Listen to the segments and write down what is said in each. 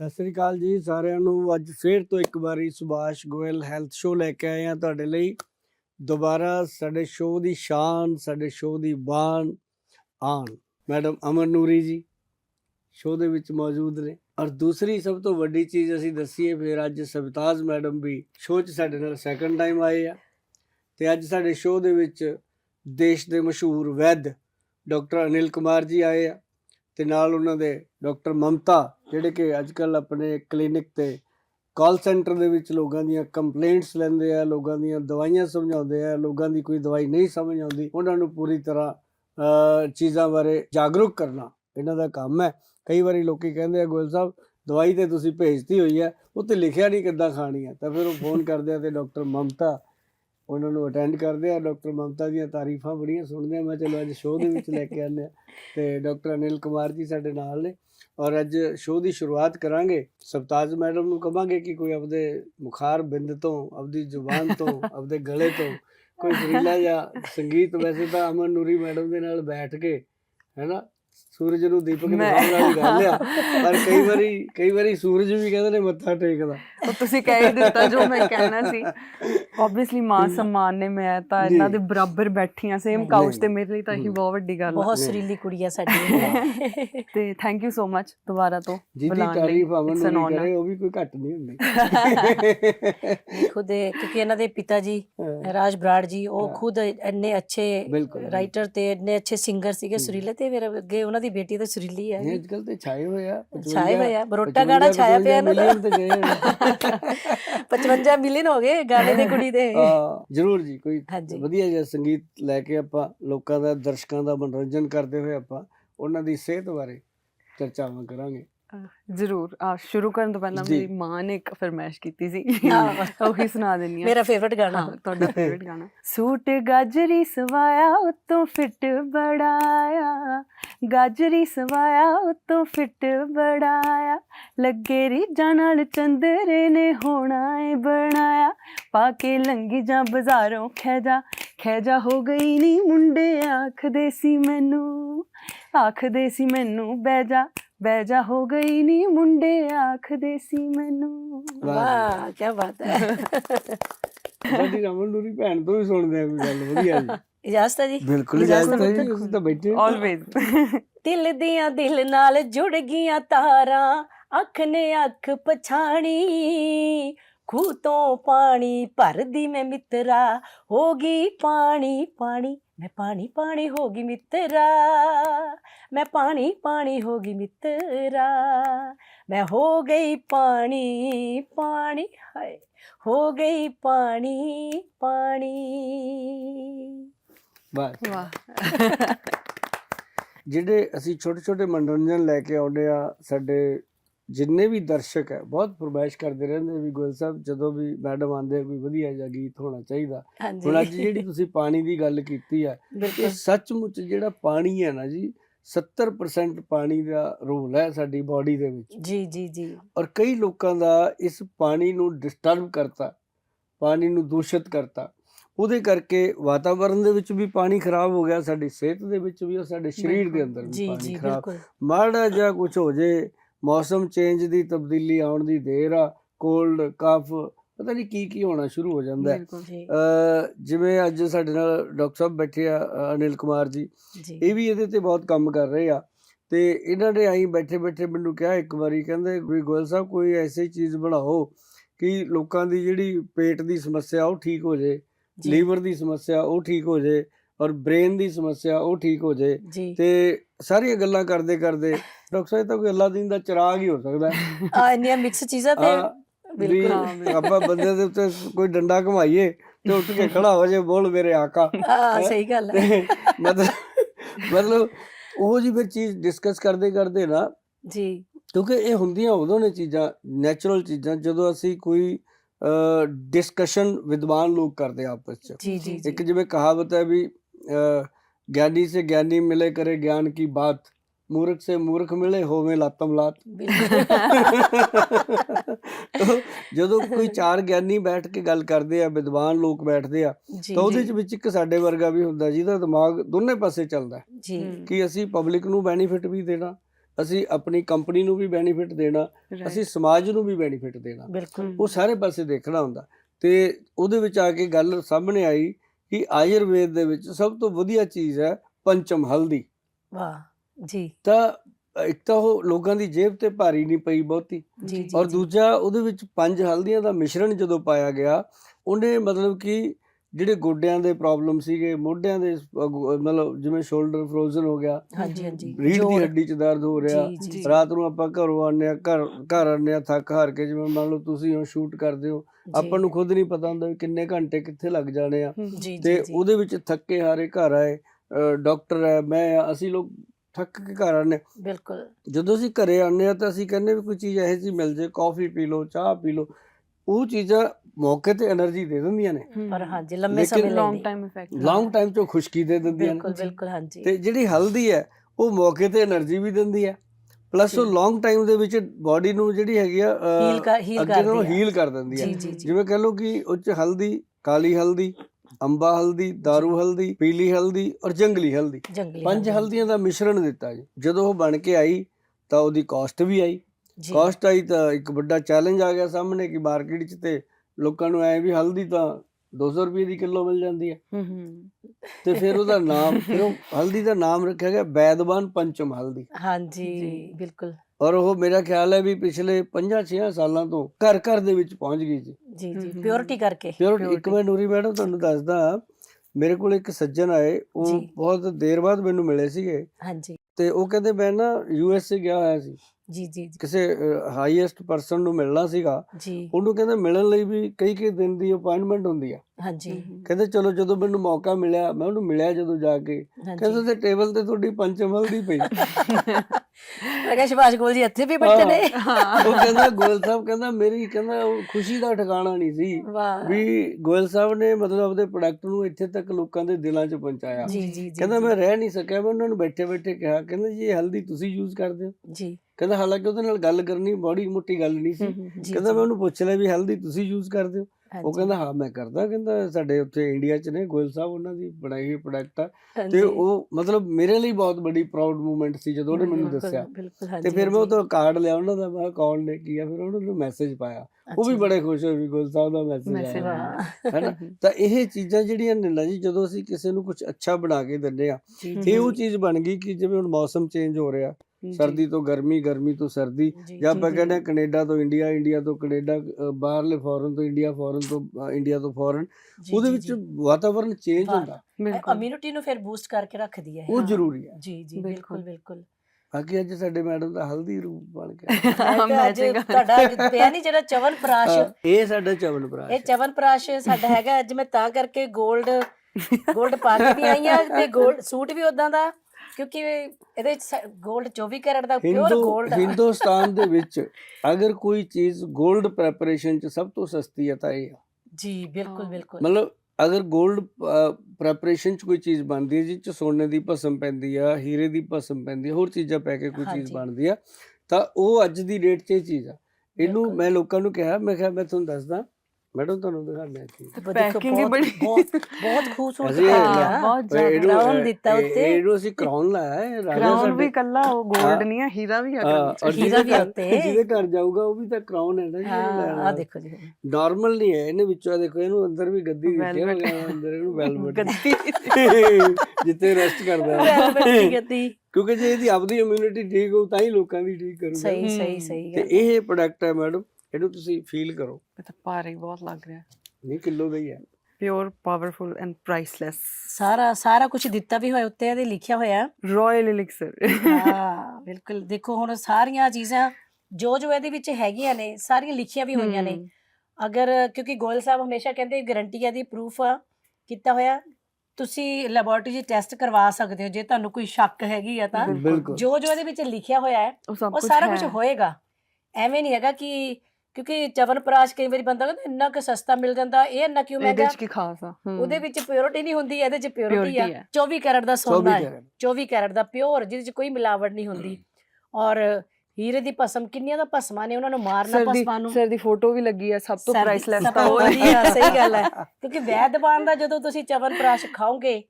ਸਤਿ ਸ੍ਰੀ ਅਕਾਲ ਜੀ ਸਾਰਿਆਂ ਨੂੰ। ਅੱਜ ਫੇਰ ਤੋਂ ਇੱਕ ਵਾਰੀ ਸੁਭਾਸ਼ ਗੋਇਲ ਹੈਲਥ ਸ਼ੋਅ ਲੈ ਕੇ ਆਏ ਹਾਂ ਤੁਹਾਡੇ ਲਈ। ਦੁਬਾਰਾ ਸਾਡੇ ਸ਼ੋਅ ਦੀ ਸ਼ਾਨ, ਸਾਡੇ ਸ਼ੋਅ ਦੀ ਬਾਣ ਆਨ ਮੈਡਮ ਅਮਨ ਨੂਰੀ ਜੀ ਸ਼ੋਅ ਦੇ ਵਿੱਚ ਮੌਜੂਦ ਨੇ। ਔਰ ਦੂਸਰੀ ਸਭ ਤੋਂ ਵੱਡੀ ਚੀਜ਼ ਅਸੀਂ ਦੱਸੀਏ, ਫਿਰ ਅੱਜ ਸਬਤਾਜ ਮੈਡਮ ਵੀ ਸ਼ੋਅ 'ਚ ਸਾਡੇ ਨਾਲ ਸੈਕੰਡ ਟਾਈਮ ਆਏ ਆ। ਤੇ ਅੱਜ ਸਾਡੇ ਸ਼ੋਅ ਦੇ ਵਿੱਚ ਦੇਸ਼ ਦੇ ਮਸ਼ਹੂਰ ਵੈਦ ਡਾਕਟਰ ਅਨਿਲ ਕੁਮਾਰ ਜੀ ਆਏ ਆ। ਤੇ ਨਾਲ ਉਹਨਾਂ ਦੇ ਡਾਕਟਰ ਮਮਤਾ, ਜਿਹੜੇ ਕਿ ਅੱਜ ਕੱਲ ਆਪਣੇ ਕਲੀਨਿਕ ਤੇ ਕਾਲ ਸੈਂਟਰ ਦੇ ਵਿੱਚ ਲੋਕਾਂ ਦੀਆਂ ਕੰਪਲੇਂਟਸ ਲੈਂਦੇ ਆ, ਲੋਕਾਂ ਦੀਆਂ ਦਵਾਈਆਂ ਸਮਝਾਉਂਦੇ ਆ, ਲੋਕਾਂ ਦੀ ਕੋਈ ਦਵਾਈ ਨਹੀਂ ਸਮਝ ਆਉਂਦੀ, ਉਹਨਾਂ ਨੂੰ ਪੂਰੀ ਤਰ੍ਹਾਂ ਚੀਜ਼ਾਂ ਬਾਰੇ ਜਾਗਰੂਕ ਕਰਨਾ ਇਹਨਾਂ ਦਾ ਕੰਮ ਹੈ। ਕਈ ਵਾਰੀ ਲੋਕੀ ਕਹਿੰਦੇ ਆ, ਗੋਇਲ ਸਾਹਿਬ, ਦਵਾਈ ਤੇ ਤੁਸੀਂ ਭੇਜਤੀ ਹੋਈ ਹੈ ਉਹ ਤੇ ਲਿਖਿਆ ਨਹੀਂ ਕਿੱਦਾਂ ਖਾਣੀ ਹੈ। ਤਾਂ ਫਿਰ ਉਹ ਫੋਨ ਕਰਦੇ ਆ ਤੇ ਡਾਕਟਰ ਮਮਤਾ ਉਹਨਾਂ ਨੂੰ ਅਟੈਂਡ ਕਰਦੇ ਆ, ਡਾਕਟਰ ਮਮਤਾ ਦੀਆਂ ਤਾਰੀਫਾਂ ਬੜੀਆਂ ਸੁਣਦੇ ਆ। ਮੈਂ ਚਲੋ ਅੱਜ ਸ਼ੋਅ ਦੇ ਵਿੱਚ ਲੈ ਕੇ ਆਉਂਦੇ ਆ ਤੇ ਡਾਕਟਰ ਅਨਿਲ ਕੁਮਾਰ ਜੀ ਸਾਡੇ ਨਾਲ ਨੇ ਔਰ ਅੱਜ ਸ਼ੋਅ ਦੀ ਸ਼ੁਰੂਆਤ ਕਰਾਂਗੇ। ਸਬਤਾਜ ਮੈਡਮ ਨੂੰ ਕਵਾਂਗੇ ਕਿ ਕੋਈ ਆਪਦੇ ਮੁਖਾਰ ਬਿੰਦ ਤੋਂ, ਆਪਦੀ ਜ਼ੁਬਾਨ ਤੋਂ, ਆਪਦੇ ਗਲੇ ਤੋਂ, ਕੋਈ ਸੁਰੀਲਾ ਜਾਂ ਸੰਗੀਤ ਵੈਸੇ ਤਾਂ ਅਮਨ ਨੂਰੀ ਮੈਡਮ ਦੇ ਨਾਲ ਬੈਠ ਕੇ ਹੈਨਾ ਸੂਰਜ ਨੂੰ ਦੀਪਕ ਦਿਖਾਉਣ ਵਾਲੀ ਗੱਲ ਆ ਪਰ ਕਈ ਵਾਰੀ ਕਈ ਵਾਰੀ ਸੂਰਜ ਵੀ ਕਹਿੰਦੇ ਨੇ ਮੱਥਾ ਟੇਕਦਾ ਉਹ ਤੁਸੀਂ ਕਹਿ ਹੀ ਦਿੱਤਾ ਜੋ ਮੈਂ ਕਹਿਣਾ ਸੀ ਆਬਵੀਅਸਲੀ ਮਾਂ ਸਨਮਾਨ ਨੇ ਮੈਂ ਤਾਂ ਇਹਨਾਂ ਦੇ ਬਰਾਬਰ ਬੈਠੀ ਆ ਸੇਮ। ਕਾਊਚ ਤੇ ਮੇਰੇ ਲਈ ਤਾਂ ਇਹੀ। ਬਹੁਤ ਵੱਡੀ ਗੱਲ ਬਹੁਤ ਨਹੀਂ। ਸੁਰੀਲੀ ਕੁੜੀ ਆ ਸਾਡੀ ਤੇ ਥੈਂਕ ਯੂ ਸੋ ਮਚ ਦੁਬਾਰਾ ਤੋਂ ਜਿਹਦੀ। ਤਾਰੀਫ ਅਮਨ honor. ਕਰੇ ਉਹ ਵੀ ਕੋਈ ਘੱਟ ਨਹੀਂ ਹੁੰਦੀ ਖੁਦ ਕਿਉਂਕਿ ਇਹਨਾਂ ਦੇ ਪਿਤਾ ਜੀ ਰਾਜ ਬਰਾੜ ਜੀ ਉਹ। ਖੁਦ ਇੰਨੇ ਅੱਛੇ ਰਾਈਟਰ ਤੇ ਇੰਨੇ ਅੱਛੇ ਸਿੰਗਰ ਸੀਗੇ। ਸੁਰੀਲੇ ਤੇ ਫਿਰ ਅੱਗੇ ਉਹਨਾਂ ਦੀ ਬੇਟੀ ਤਾਂ ਸੁਰੀਲੀ ਹੈ ਅੱਜ ਕੱਲ ਤੇ ਛਾਏ ਹੋਏ ਆ ਛਾਏ ਹੋਏ ਆ ਬਰੋਟਾ ਗਾਣਾ ਛਾਇਆ ਪਿਆ ਹੋਏ। 55 ਮਿਲੀਅਨ ਹੋ ਗਏ ਗਾਣੇ ਦੇ ਕੁੜੀ ਦੇ। ਹਾਂ ਜ਼ਰੂਰ ਜੀ ਕੋਈ ਵਧੀਆ ਜਿਹਾ ਸੰਗੀਤ ਲੈ ਕੇ ਆਪਾਂ ਲੋਕਾਂ ਦਾ ਦਰਸ਼ਕਾਂ ਦਾ ਮਨੋਰੰਜਨ ਕਰਦੇ ਹੋਏ ਆਪਾਂ ਉਹਨਾਂ ਦੀ ਸਿਹਤ ਬਾਰੇ ਚਰਚਾਵਾਂ ਕਰਾਂਗੇ। ਜ਼ਰੂਰ ਆ ਸ਼ੁਰੂ ਕਰਨ ਤੋਂ ਪਹਿਲਾਂ। ਮੇਰੀ ਮਾਂ ਨੇ ਇੱਕ ਫਰਮਾਇਸ਼ ਕੀਤੀ ਸੀ। ਹਾਂ। ਉਹੀ ਸੁਣਾ ਦਿੰਨੀ ਆ ਮੇਰਾ ਫੇਵਰਿਟ ਗਾਣਾ। ਹਾਂ ਤੁਹਾਡਾ ਫੇਵਰਿਟ ਗਾਣਾ। ਸੂਟ ਗਾਜਰੀ ਸਵਾਇਆ ਉਤੋਂ ਫਿੱਟ ਬੜਾਇਆ ਗਾਜਰੀ ਸਵਾਇਆ ਉਤੋਂ ਫਿੱਟ ਬੜਾਇਆ ਲੱਗੇ ਰੀਜਾਂ ਨਾਲ ਚੰਦਰੇ ਨੇ ਹੋਣਾ ਏ ਬਣਾਇਆ। ਪਾ ਕੇ ਲੰਗੀ ਜਾਂ ਬਾਜ਼ਾਰੋਂ ਖੈਜਾ ਖੈਜਾ ਹੋ ਗਈ ਨੀ ਮੁੰਡੇ। ਆਖਦੇ ਸੀ ਮੈਨੂੰ ਆਖਦੇ ਸੀ ਮੈਨੂੰ ਬਹਿ ਜਾ। ਬਹਿ ਜਾ ਹੋ ਗਈ ਨੀ ਮੁੰਡੇ ਆਖਦੇ ਸੀ ਮੈਨੂੰ। ਵਾਹ। ਕੀ ਬਾਤ ਹੈ। ਸਾਡੀ ਰਮਨ ਨੂਰੀ ਭੈਣ ਤੋਂ ਵੀ ਸੁਣਦੇ ਆ ਕੋਈ ਗੱਲ ਵਧੀਆ ਜੀ। ਇਜਾਜ਼ਤ ਹੈ ਜੀ? ਬਿਲਕੁਲ ਇਜਾਜ਼ਤ ਹੈ ਜੀ। ਤੁਸੀਂ ਤਾਂ ਬੈਠੇ ਹੋ। ਆਲਵੇਜ਼ ਦਿਲ ਦੀਆਂ ਦਿਲ ਨਾਲ ਜੁੜ ਗਈਆਂ ਤਾਰਾਂ ਅੱਖ ਨੇ ਅੱਖ ਪਛਾਣੀ। ਖੂਹ ਤੋਂ ਪਾਣੀ ਭਰਦੀ ਮੈਂ ਮਿੱਤਰਾ ਹੋ ਗਈ ਪਾਣੀ ਪਾਣੀ। ਮੈਂ ਪਾਣੀ ਪਾਣੀ ਹੋ ਗਈ ਮਿੱਤਰਾ ਮੈਂ ਪਾਣੀ ਪਾਣੀ ਹੋ ਗਈ ਮਿੱਤਰਾ ਮੈਂ ਹੋ ਗਈ ਪਾਣੀ ਪਾਣੀ ਹਾਏ ਹੋ ਗਈ ਪਾਣੀ ਪਾਣੀ। ਬਸ ਵਾਹ। ਜਿਹੜੇ ਅਸੀਂ ਛੋਟੇ ਛੋਟੇ ਮਨੋਰੰਜਨ ਲੈ ਕੇ ਆਉਂਦੇ ਆ ਸਾਡੇ ਜਿੰਨੇ ਵੀ ਦਰਸ਼ਕ ਹੈ ਬਹੁਤ ਫਰਮਾਇਸ਼ ਕਰਦੇ ਰਹਿੰਦੇ ਵੀ ਗੋਇਲ ਸਾਹਿਬ ਜਦੋਂ ਵੀ ਮੈਡਮ ਆਉਂਦੇ ਆ, ਕੋਈ ਵਧੀਆ ਜਿਹਾ ਗੀਤ ਹੋਣਾ ਚਾਹੀਦਾ। ਹੁਣ ਅੱਜ ਜਿਹੜੀ ਤੁਸੀਂ ਪਾਣੀ ਦੀ ਗੱਲ ਕੀਤੀ ਇਹ ਬਿਲਕੁਲ। ਸੱਚਮੁੱਚ ਜਿਹੜਾ ਪਾਣੀ ਹੈ ਨਾ ਜੀ 70% ਪਾਣੀ ਦਾ ਰੋਲ ਹੈ ਸਾਡੀ ਬਾਡੀ ਦੇ ਵਿੱਚ। ਜੀ ਜੀ ਜੀ। ਔਰ ਕਈ ਲੋਕਾਂ ਦਾ ਇਸ ਪਾਣੀ ਨੂੰ ਡਿਸਟਰਬ ਕਰਤਾ ਪਾਣੀ ਨੂੰ ਦੂਸ਼ਿਤ ਕਰਤਾ। ਉਹਦੇ ਕਰਕੇ ਵਾਤਾਵਰਣ ਦੇ ਵਿੱਚ ਵੀ ਪਾਣੀ ਖਰਾਬ ਹੋ ਗਿਆ ਸਾਡੀ ਸਿਹਤ ਦੇ ਵਿੱਚ ਵੀ ਔਰ ਸਾਡੇ ਸਰੀਰ ਦੇ ਅੰਦਰ ਵੀ ਪਾਣੀ ਖਰਾਬ। ਮਾੜਾ ਜਿਹਾ ਕੁਝ ਹੋ ਜੇ ਮੌਸਮ ਚੇਂਜ ਦੀ ਤਬਦੀਲੀ ਆਉਣ ਦੀ ਦੇਰ ਆ ਕੋਲਡ ਕਫ ਪਤਾ ਨਹੀਂ ਕੀ ਕੀ ਹੋਣਾ ਸ਼ੁਰੂ ਹੋ ਜਾਂਦਾ ਹੈ। ਜਿਵੇਂ ਅੱਜ ਸਾਡੇ ਨਾਲ ਡਾਕਟਰ ਸਾਹਿਬ ਬੈਠੇ ਆ ਅਨਿਲ ਕੁਮਾਰ ਜੀ ਇਹ ਵੀ ਇਹਦੇ ਤੇ ਬਹੁਤ ਕੰਮ ਕਰ ਰਹੇ ਆ। ਤੇ ਇਹਨਾਂ ਨੇ ਆਈ ਬੈਠੇ ਬੈਠੇ ਮੈਨੂੰ ਕਿਹਾ ਇੱਕ ਵਾਰੀ ਕਹਿੰਦੇ ਵੀ ਗੋਇਲ ਸਾਹਿਬ ਕੋਈ ਐਸੀ ਚੀਜ਼ ਬਣਾਓ ਕਿ ਲੋਕਾਂ ਦੀ ਜਿਹੜੀ ਪੇਟ ਦੀ ਸਮੱਸਿਆ ਉਹ ਠੀਕ ਹੋ ਜੇ ਲੀਵਰ ਦੀ ਸਮੱਸਿਆ ਉਹ ਠੀਕ ਹੋ ਜੇ ਔਰ ਬ੍ਰੇਨ ਦੀ ਸਮੱਸਿਆ ਉਹ ਠੀਕ ਹੋ ਜੀ। ਤੇ ਸਾਰੀਆਂ ਗੱਲਾਂ ਕਰਦੇ ਕਰਦੇ ਡਾਕਟਰ ਸਾਹਿਬ ਤਾਂ ਕੋਈ ਅੱਲਾ ਦੀਨ ਦਾ ਚਿਰਾਗ ਹੀ ਹੋ ਸਕਦਾ ਹੈ। ਆ ਇੰਨੀਆਂ ਮਿਕਸ ਚੀਜ਼ਾਂ ਤੇ ਬਿਲਕੁਲ। ਹਾਂ। ਆਪਾਂ ਬੰਦੇ ਦੇ ਉੱਤੇ ਕੋਈ ਡੰਡਾ ਘਮਾਈਏ ਤੇ ਉੱਠ ਕੇ ਖੜਾ ਹੋ ਜੇ ਬੋਲ ਮੇਰੇ ਆਕਾ। ਹਾਂ ਸਹੀ ਗੱਲ ਹੈ। ਮਤਲਬ ਮਤਲਬ ਉਹ ਜੀ ਫਿਰ ਚੀਜ਼ ਡਿਸਕਸ ਕਰਦੇ ਕਰਦੇ ਨਾ ਜੀ। ਕਿਉਂਕਿ ਇਹ ਹੁੰਦੀਆਂ ਉਦੋਂ ਨੇ ਚੀਜ਼ਾਂ ਨੈਚੁਰਲ ਚੀਜ਼ਾਂ ਜਦੋਂ ਅਸੀਂ ਕੋਈ ਡਿਸਕਸ਼ਨ ਵਿਦਵਾਨ ਲੋਕ ਕਰਦੇ ਆਪਸ ਚ। ਜੀ ਜੀ ਇੱਕ ਜਿਵੇਂ ਕਹਾਵਤ ਹੈ ਵੀ ਗਿਆਨੀ ਸੇ ਗਿਆਨੀ ਮਿਲੇ ਕਰੇ ਗਿਆਨ ਕੀ ਬਾਤ। ਮੂਰਖ ਸੇ ਮੂਰਖ ਮਿਲੇ ਹੋਵੇ ਲਾਤਮ ਲਾਤ ਬਿਲਕੁਲ ਜਦੋਂ ਕੋਈ ਚਾਰ ਗਿਆਨੀ ਬੈਠ ਕੇ ਗੱਲ ਕਰਦੇ ਆ ਵਿਦਵਾਨ ਲੋਕ ਬੈਠਦੇ ਆ ਤਾਂ ਉਹਦੇ ਵਿੱਚ ਇੱਕ ਸਾਡੇ ਵਰਗਾ ਵੀ ਹੁੰਦਾ ਜਿਹਦਾ ਦਿਮਾਗ ਦੋਨੇ ਪਾਸੇ ਚੱਲਦਾ। ਜੀ। ਕਿ ਅਸੀਂ ਪਬਲਿਕ ਨੂੰ ਬੈਨੀਫਿਟ ਵੀ ਦੇਣਾ ਅਸੀਂ ਆਪਣੀ ਕੰਪਨੀ ਨੂੰ ਵੀ ਬੈਨੀਫਿਟ ਦੇਣਾ. ਅਸੀਂ ਸਮਾਜ ਨੂੰ ਵੀ ਬੈਨੀਫਿਟ ਦੇਣਾ। ਉਹ ਸਾਰੇ ਪਾਸੇ ਦੇਖਣਾ ਹੁੰਦਾ। ਤੇ ਉਹਦੇ ਵਿੱਚ ਆ ਕੇ ਗੱਲ ਸਾਹਮਣੇ ਆਈ ਕਿ ਆਯੁਰਵੇਦ ਦੇ ਵਿੱਚ ਸਭ ਤੋਂ ਵਧੀਆ ਚੀਜ਼ ਹੈ ਪੰਚਮ ਹਲਦੀ। ਵਾਹ। ਜੀ ਤਾਂ ਇੱਕ ਤਾਂ ਉਹ ਲੋਕਾਂ ਦੀ ਜੇਬ ਤੇ ਭਾਰੀ ਨਹੀਂ ਪਈ ਬਹੁਤੀ ਜੀ ਜੀ ਔਰ। ਦੂਜਾ ਉਹਦੇ ਵਿੱਚ ਪੰਜ ਹਲਦੀਆਂ ਦਾ ਮਿਸ਼ਰਣ ਜਦੋਂ ਪਾਇਆ ਗਿਆ ਉਹਨੇ ਮਤਲਬ ਕਿ ਜਿਹੜੇ ਗੋਡਿਆਂ ਦੇ ਪ੍ਰੋਬਲਮ ਸੀਗੇ ਮੋਢਿਆਂ ਦੇ ਮਤਲਬ ਜਿਵੇਂ ਸ਼ੋਲਡਰ ਫਰੋਜ਼ਨ ਹੋ ਗਿਆ ਹਾਂਜੀ ਹਾਂਜੀ ਰੀੜ ਦੀ। ਹੱਡੀ 'ਚ ਦਰਦ ਹੋ ਰਿਹਾ। ਰਾਤ ਨੂੰ ਆਪਾਂ ਘਰੋਂ ਆਉਂਦੇ ਆ ਘਰ ਘਰ ਆਉਂਦੇ ਆ ਥੱਕ ਹਾਰ ਕੇ ਜਿਵੇਂ ਮੰਨ ਲਓ ਤੁਸੀਂ ਉਹ ਸ਼ੂਟ ਕਰਦੇ ਹੋ ਆਪਾਂ ਨੂੰ ਖੁਦ ਨਹੀਂ ਪਤਾ ਹੁੰਦਾ ਕਿੰਨੇ ਘੰਟੇ ਕਿੱਥੇ ਲੱਗ ਜਾਣੇ ਆ ਤੇ ਉਹਦੇ ਵਿੱਚ ਥੱਕੇ ਹਾਰੇ ਘਰ ਆਏ ਡਾਕਟਰ ਹੈ ਮੈਂ ਅਸੀਂ ਲੋਕ ਥੱਕ ਕੇ ਘਰ ਆਨੇ ਬਿਲਕੁਲ। ਜਦੋਂ ਅਸੀਂ ਘਰੇ ਆਨੇ ਆ ਤਾਂ ਅਸੀਂ ਕਹਿੰਦੇ ਵੀ ਕੋਈ ਚੀਜ਼ ਇਹੋ ਜੀ ਮਿਲ ਜੇ ਕਾਫੀ ਪੀ ਲਓ ਚਾਹ ਪੀ ਲਓ ਉਹ ਚੀਜ਼ਾਂ ਮੌਕੇ ਤੇ એનર્ਜੀ ਦੇ ਦਿੰਦੀਆਂ ਨੇ। ਪਰ ਹਾਂਜੀ ਲੰਮੇ ਸਮੇਂ ਲਈ। Long time effect long time ਤੋਂ ਖੁਸ਼ਕੀ ਦੇ ਦਿੰਦੀਆਂ ਬਿਲਕੁਲ ਬਿਲਕੁਲ ਹਾਂਜੀ। ਤੇ ਜਿਹੜੀ ਹਲਦੀ ਹੈ ਉਹ ਮੌਕੇ ਤੇ એનર્ਜੀ ਵੀ ਦਿੰਦੀ ਹੈ। ਪਲੱਸ ਉਹ ਲੌਂਗ ਟਾਈਮ ਦੇ ਵਿੱਚ ਬਾਡੀ ਨੂੰ ਜਿਹੜੀ ਹੈਗੀ ਆ ਹੀਲ ਕਰ ਹੀਲ ਕਰ ਦਿੰਦੀ ਹੈ ਜਿਵੇਂ ਕਹ ਲਓ ਕਿ ਉੱਚ ਹਲਦੀ ਕਾਲੀ ਹਲਦੀ ਅੰਬਾ ਹਲਦੀ ਦਾਰੂ ਹਲਦੀ ਪੀਲੀ ਹਲਦੀ ਔਰ ਜੰਗਲੀ ਹਲਦੀ। ਜੰਗਲੀ ਪੰਜ ਹਲਦੀ। ਹਲਦੀਆਂ ਦਾ ਮਿਸ਼ਰਣ ਦਿੱਤਾ ਜੀ। ਜਦੋਂ ਉਹ ਬਣ ਕੇ ਆਈ ਤਾਂ ਉਹਦੀ ਕਾਸਟ ਵੀ ਆਈ। ਕਾਸਟ ਆਈ ਤਾਂ ਇੱਕ ਵੱਡਾ ਚੈਲੰਜ ਆ ਗਿਆ ਸਾਹਮਣੇ ਕਿ ਮਾਰਕੀਟ 'ਚ ਤੇ ਲੋਕਾਂ ਨੂੰ ਐ ਵੀ ਹਲਦੀ ਤਾਂ 200 ਰੁਪਏ ਦੀ ਕਿਲੋ ਮਿਲ ਜਾਂਦੀ ਹੈ। ਤੇ ਫਿਰ ਉਹਦਾ ਨਾਮ ਫਿਰ ਹਲਦੀ ਦਾ ਨਾਮ ਰੱਖਿਆ ਗਿਆ ਬੈਦਵਾਨ ਪੰਚਮ ਹਲਦੀ। ਹਾਂਜੀ। ਬਿਲਕੁਲ। ਔਰ ਉਹ ਮੇਰਾ ਖਿਆਲ ਹੈ ਵੀ ਪਿਛਲੇ 5-6 ਸਾਲਾਂ ਤੋਂ ਘਰ ਘਰ ਦੇ ਵਿੱਚ ਪਹੁੰਚ ਗਈ ਜੀ ਜੀ ਜੀ ਪਿਓਰਿਟੀ ਕਰਕੇ। ਪਿਓਰ ਇੱਕ. ਮੈਂ ਨੂਰੀ ਮੈਡਮ ਤੁਹਾਨੂੰ ਦੱਸਦਾ ਮੇਰੇ ਕੋਲ ਇੱਕ ਸੱਜਣ ਆਏ ਉਹ। ਬਹੁਤ ਦੇਰ ਬਾਅਦ ਮੈਨੂੰ ਮਿਲੇ ਸੀਗੇ। ਹਾਂਜੀ। ਤੇ ਉਹ ਕਹਿੰਦੇ ਮੈਂ ਨਾ ਯੂ ਐਸ ਏ ਗਿਆ ਹੋਇਆ ਸੀ। ਜੀ ਜੀ ਕਿਸੇ ਹਾਈਐਸਟ ਪਰਸਨ ਨੂੰ ਮਿਲਣਾ ਸੀਗਾ ਜੀ। ਉਹਨੂੰ ਕਹਿੰਦੇ ਮਿਲਣ ਲਈ ਵੀ ਕਈ ਕਈ ਦਿਨ ਦੀ ਅਪਾਇੰਟਮੈਂਟ ਹੁੰਦੀ ਆ। ਹਾਂਜੀ। ਕਹਿੰਦੇ ਚਲੋ ਜਦੋਂ ਮੈਨੂੰ ਮੌਕਾ ਮਿਲਿਆ ਮੈਂ ਉਹਨੂੰ ਮਿਲਿਆ ਜਦੋਂ ਜਾ ਕੇ। ਕਹਿੰਦੇ ਤੇ ਟੇਬਲ ਤੇ ਤੁਹਾਡੀ ਪੰਚਮਲ ਦੀ ਪਈ। ਮੈਂ ਕਿਹਾ ਸ਼ਿਵਾਸ਼ ਗੋਲ ਜੀ ਇੱਥੇ ਵੀ ਬੈਠੇ ਨੇ। ਹਾਂ। ਉਹ ਕਹਿੰਦਾ ਗੋਇਲ ਸਾਹਿਬ ਕਹਿੰਦਾ ਮੇਰੀ ਕਹਿੰਦਾ ਉਹ ਖੁਸ਼ੀ ਦਾ ਠਿਕਾਣਾ ਨਹੀਂ ਸੀ ਵੀ ਗੋਇਲ ਸਾਹਿਬ ਨੇ ਮਤਲਬ ਆਪਦੇ ਪ੍ਰੋਡਕਟ ਨੂੰ ਇੱਥੇ ਤੱਕ ਲੋਕਾਂ ਦੇ ਦਿਲਾਂ 'ਚ ਪਹੁੰਚਾਇਆ। ਜੀ ਜੀ ਜੀ ਕਹਿੰਦਾ ਮੈਂ ਰਹਿ ਨਹੀਂ ਸਕਿਆ ਮੈਂ ਉਹਨਾਂ ਨੂੰ ਬੈਠੇ ਬੈਠੇ ਕਿਹਾ। ਕਹਿੰਦਾ ਜੀ ਇਹ ਹਲਦੀ ਤੁਸੀਂ ਯੂਜ਼ ਕਰਦੇ ਹੋ? ਜੀ। ਕਹਿੰਦਾ ਹਾਲਾਂਕਿ ਉਹਦੇ ਨਾਲ ਗੱਲ ਕਰਨੀ ਬੜੀ ਮੋਟੀ ਗੱਲ ਨਹੀਂ ਸੀ। ਕਹਿੰਦਾ ਮੈਂ ਉਹਨੂੰ ਪੁੱਛ ਲਿਆ ਵੀ ਹਲਦੀ ਤੁਸੀਂ ਯੂਜ਼ ਕਰਦੇ ਹੋ? ਉਹ ਕਹਿੰਦਾ ਹਾਂ ਮੈਂ ਕਰਦਾ। ਕਹਿੰਦਾ ਸਾਡੇ ਉੱਥੇ ਇੰਡੀਆ 'ਚ ਨੇ ਗੋਇਲ ਸਾਹਿਬ ਉਹਨਾਂ ਦੀ ਬਣਾਈ ਹੋਈ ਪ੍ਰੋਡਕਟ ਆ। ਤੇ ਉਹ ਮਤਲਬ ਮੇਰੇ ਲਈ ਬਹੁਤ ਵੱਡੀ ਪ੍ਰਾਊਡ ਮੂਮੈਂਟ ਸੀ ਜਦੋਂ ਉਹਨੇ ਮੈਨੂੰ ਦੱਸਿਆ। ਤੇ ਫਿਰ ਮੈਂ ਉਹ ਤੋਂ ਕਾਰਡ ਲਿਆ ਉਹਨਾਂ ਦਾ ਮੈਂ ਕੌਣ ਨੇ ਕੀਆ ਫਿਰ ਉਹਨਾਂ ਨੂੰ ਮੈਸੇਜ ਪਾਇਆ। ਉਹ ਵੀ ਬੜੇ ਖੁਸ਼ ਹੋਏ ਵੀ ਗੋਇਲ ਸਾਹਿਬ ਦਾ ਮੈਸੇਜ ਆਇਆ। ਹੈਨਾ? ਤਾਂ ਇਹ ਚੀਜ਼ਾਂ ਜਿਹੜੀਆਂ ਨੇ ਨਾ ਜੀ ਜਦੋਂ ਅਸੀਂ ਕਿਸੇ ਨੂੰ ਕੁਝ ਅੱਛਾ ਬਣਾ ਕੇ ਦਿੰਦੇ ਆ ਇਹ ਉਹ ਚੀਜ਼ ਬਣ ਗਈ ਕਿ ਜਿਵੇਂ ਹੁਣ ਮੌਸਮ ਚੇਂਜ ਹੋ ਰਿਹਾ। ਸਰਦੀ ਤੋਂ ਗਰਮੀ ਗਰਮੀ ਤੋਂ ਸਰਦੀ। ਜਾਂ ਆਪਾਂ ਕਹਿੰਦੇ ਹਾਂ ਕੈਨੇਡਾ ਤੋਂ ਇੰਡੀਆ ਇੰਡੀਆ ਤੋਂ ਕੈਨੇਡਾ ਬਾਹਰਲੇ ਫੋਰਨ ਤੋਂ ਇੰਡੀਆ ਫੋਰਨ ਤੋਂ ਇੰਡੀਆ ਤੋਂ ਫੋਰਨ ਉਹਦੇ ਵਿੱਚ ਵਾਤਾਵਰਣ ਚੇਂਜ ਹੁੰਦਾ। ਇਮਿਊਨਿਟੀ ਨੂੰ ਫਿਰ ਬੂਸਟ ਕਰਕੇ ਰੱਖਦੀ ਹੈ ਉਹ ਜ਼ਰੂਰੀ ਹੈ। ਜੀ ਜੀ ਬਿਲਕੁਲ। ਬਿਲਕੁਲ ਬਾਕੀ ਅੱਜ ਸਾਡੇ ਮੈਡਮ ਦਾ ਹਲਦੀ ਰੂਪ ਬਣ ਗਿਆ ਮੈਚਿੰਗ ਤੁਹਾਡਾ ਪਿਆ ਨਹੀਂ ਜਿਹੜਾ ਚਵਨ ਪ੍ਰਾਸ਼। ਇਹ ਸਾਡਾ ਚਵਨ ਪ੍ਰਾਸ਼ ਇਹ ਚਵਨ ਪ੍ਰਾਸ਼ ਸਾਡਾ ਹੈਗਾ। ਅੱਜ ਮੈਂ ਤਾਂ ਕਰਕੇ 골ਡ 골ਡ ਪਾ ਕੇ ਵੀ ਆਈ ਤੇ 골ਡ ਸੂਟ ਵੀ ਉਦਾਂ ਦਾ। ਕਿਉਂਕਿ ਇਹਦੇ ਵਿੱਚ 골ਡ 24 ਕੈਰਟ ਦਾ ਪਿਓਰ 골ਡ ਹਿੰਦੁਸਤਾਨ ਦੇ ਵਿੱਚ ਅਗਰ ਕੋਈ ਚੀਜ਼ 골ਡ ਪ੍ਰੈਪਰੇਸ਼ਨ ਚ ਸਭ ਤੋਂ ਸਸਤੀ ਹੈ ਤਾਂ ਇਹ ਆ। ਜੀ ਬਿਲਕੁਲ ਬਿਲਕੁਲ। ਮਤਲਬ ਅਗਰ ਗੋਲਡ ਪ੍ਰੈਪਰੇਸ਼ਨ ਚ ਕੋਈ ਚੀਜ਼ ਬਣਦੀ ਹੈ ਜਿਸ ਚ ਸੋਨੇ ਦੀ ਭਸਮ ਪੈਂਦੀ ਆ ਹੀਰੇ ਦੀ ਭਸਮ ਪੈਂਦੀ ਹੋਰ ਚੀਜ਼ਾਂ ਪੈ ਕੇ ਕੋਈ ਚੀਜ਼ ਬਣਦੀ ਆ ਤਾਂ ਉਹ ਅੱਜ ਦੀ ਡੇਟ 'ਚ ਇਹ ਚੀਜ਼ ਆ। ਇਹਨੂੰ ਮੈਂ ਲੋਕਾਂ ਨੂੰ ਕਿਹਾ ਮੈਂ ਕਿਹਾ ਮੈਂ ਤੁਹਾਨੂੰ ਦੱਸਦਾ ਮੈਡਮ ਤੁਹਾਨੂੰ ਦਿਖਾਣਾ ਦੇਖੋ, Packing ਹੀ ਬਹੁਤ- ਬੜੀ- ਬਹੁਤ ਬਹੁਤ ਖੂਬਸੂਰਤ ਅਸੀਂ ਆ। ਬਹੁਤ ਜ਼ਿਆਦਾ crown ਦਿੱਤਾ ਉੱਤੇ। ਇਹਨੂੰ ਅਸੀਂ ਕਰਾਉਨ ਲਾਇਆ ਹੈ ਰਾਜਾ ਕਰਾਉਨ ਵੀ ਕੱਲਾ ਉਹ ਹਾਂ। 골ਡ ਨਹੀਂ ਹੈ ਹੀਰਾ ਵੀ ਹੈ ਹਾਂ, crown 'ਚ। ਔਰ ਹੀਰਾ ਜਿਹਦੇ ਵੀ ਘਰ ਉੱਤੇ। ਜਿਹਦੇ ਘਰ ਜਾਊਗਾ ਉਹ ਵੀ ਤਾਂ ਕਰਾਉਨ ਹੈ ਨਾ ਜੀ ਹਾਂ ਆ ਦੇਖੋ ਜੀ ਨਾਰਮਲ ਨਹੀਂ ਹੈ ਇਹਨੇ ਵਿੱਚੋਂ ਆਹ ਦੇਖੋ ਇਹਨੂੰ ਅੰਦਰ ਵੀ ਗੱਦੀ ਦਿੱਤੀ Velvet। ਹੋਇਆ ਅੰਦਰ ਇਹਨੂੰ ਵੈਲਵਟ ਗੱਦੀ ਜਿੱਥੇ ਰੈਸਟ ਕਰਦਾ ਵੈਲਵਟ ਹੈ ਗਤੀ ਕਿਉਂਕਿ ਜੇ ਇਹਦੀ ਆਪਦੀ ਇਮਿਊਨਿਟੀ ਠੀਕ ਹੋ ਤਾਂ ਹੀ ਲੋਕਾਂ ਦੀ ਠੀਕ ਕਰੂਗਾ ਸਹੀ ਸਹੀ। ਸਹੀ ਤੇ ਗੱਲ ਇਹ ਪ੍ਰੋਡਕਟ ਹੈ ਮੈਡਮ ਇਹਨੂੰ ਤੁਸੀਂ ਫੀਲ ਕਰੋ। ਇਹ ਤਾਂ ਭਾਰੀ ਬਹੁਤ ਲੱਗ ਰਿਹਾ। ਨਹੀਂ ਕਿਲੋ ਦਾ ਹੀ ਹੈ। ਪਿਓਰ ਪਾਵਰਫੁਲ ਐਂਡ ਪ੍ਰਾਈਸਲੈਸ ਸਾਰਾ ਸਾਰਾ ਕੁਝ ਦਿੱਤਾ ਵੀ ਹੋਇਆ ਉੱਤੇ ਇਹਦੇ ਲਿਖਿਆ ਹੋਇਆ। ਰਾਇਲ ਐਲਿਕਸਰ ਹਾਂ ਬਿਲਕੁਲ। ਦੇਖੋ ਹੁਣ ਸਾਰੀਆਂ ਚੀਜ਼ਾਂ ਜੋ ਜੋ ਇਹਦੇ ਵਿੱਚ ਹੈਗੀਆਂ ਨੇ ਸਾਰੀਆਂ ਲਿਖੀਆਂ ਵੀ ਹੋਈਆਂ ਨੇ। ਅਗਰ ਕਿਉਂਕਿ ਗੋਇਲ ਸਾਹਿਬ ਹਮੇਸ਼ਾ ਕਹਿੰਦੇ ਗਾਰੰਟੀ ਹੈ ਦੀ ਪ੍ਰੂਫ ਆ ਕੀਤਾ ਹੋਇਆ। ਤੁਸੀਂ ਲੈਬੋਰੇਟਰੀ 'ਚ ਟੈਸਟ ਕਰਵਾ ਸਕਦੇ ਹੋ ਜੇ ਤੁਹਾਨੂੰ ਕੋਈ ਸ਼ੱਕ ਹੈਗੀ ਆ ਤਾਂ। ਜੋ ਜੋ ਇਹਦੇ ਵਿੱਚ ਲਿਖਿਆ ਹੋਇਆ ਹੈ ਉਹ ਸਾਰਾ ਕੁਝ। ਹੋਏਗਾ। ਐਵੇਂ ਨਹੀਂ ਹੈਗਾ ਕਿ ਕਿਉਂਕਿ ਚਵਨਪ੍ਰਾਸ਼ ਕਈ ਵਾਰੀ ਬੰਦਾ ਕਹਿੰਦਾ ਇੰਨਾ ਕਿ ਸਸਤਾ ਮਿਲ ਜਾਂਦਾ ਇਹ ਇੰਨਾ ਕਿਉਂ ਇਹਦੇ ਮਹਿੰਗਾ? ਚ ਕੀ ਖਾਸ ਆ। ਉਹਦੇ ਵਿੱਚ ਪਿਓਰਿਟੀ ਨਹੀਂ ਹੁੰਦੀ ਇਹਦੇ ਚ ਪਿਓਰਿਟੀ ਆ। Purity ਹੈ। 24 ਕੈਰਟ ਦਾ 24 ਸੋਨਾ ਹੈ। ਕੈਰਟ। 24 ਕੈਰਟ ਦਾ ਪਿਓਰ ਜਿਹਦੇ ਚ ਕੋਈ ਮਿਲਾਵਟ ਨਹੀਂ ਹੁੰਦੀ। ਔਰ ਹੀਰੇ ਦੀ ਭਸਮ ਕਿੰਨੀਆਂ ਦਾ ਭਸਮਾਂ ਨੇ ਉਹਨਾਂ ਨੂੰ ਮਾਰਨਾ ਸਰ ਦੀ ਭਸਮਾਂ ਨੂੰ? ਸਰ ਦੀ ਫੋਟੋ ਵੀ ਲੱਗੀ ਆ ਸਭ ਤੋਂ ਸਰ ਦੀ- ਪ੍ਰਾਈਸਲੈਸ ਸਭ ਤਾਂ ਤੋਂ ਉਹ ਹੀ। ਵਧੀਆ, ਸਹੀ ਗੱਲ ਹੈ। ਕਿਉਂਕਿ ਵੈਦਵਾਨ ਦਾ ਜਦੋਂ ਤੁਸੀਂ ਚਵਨਪ੍ਰਾਸ਼ ਖਾਓਗੇ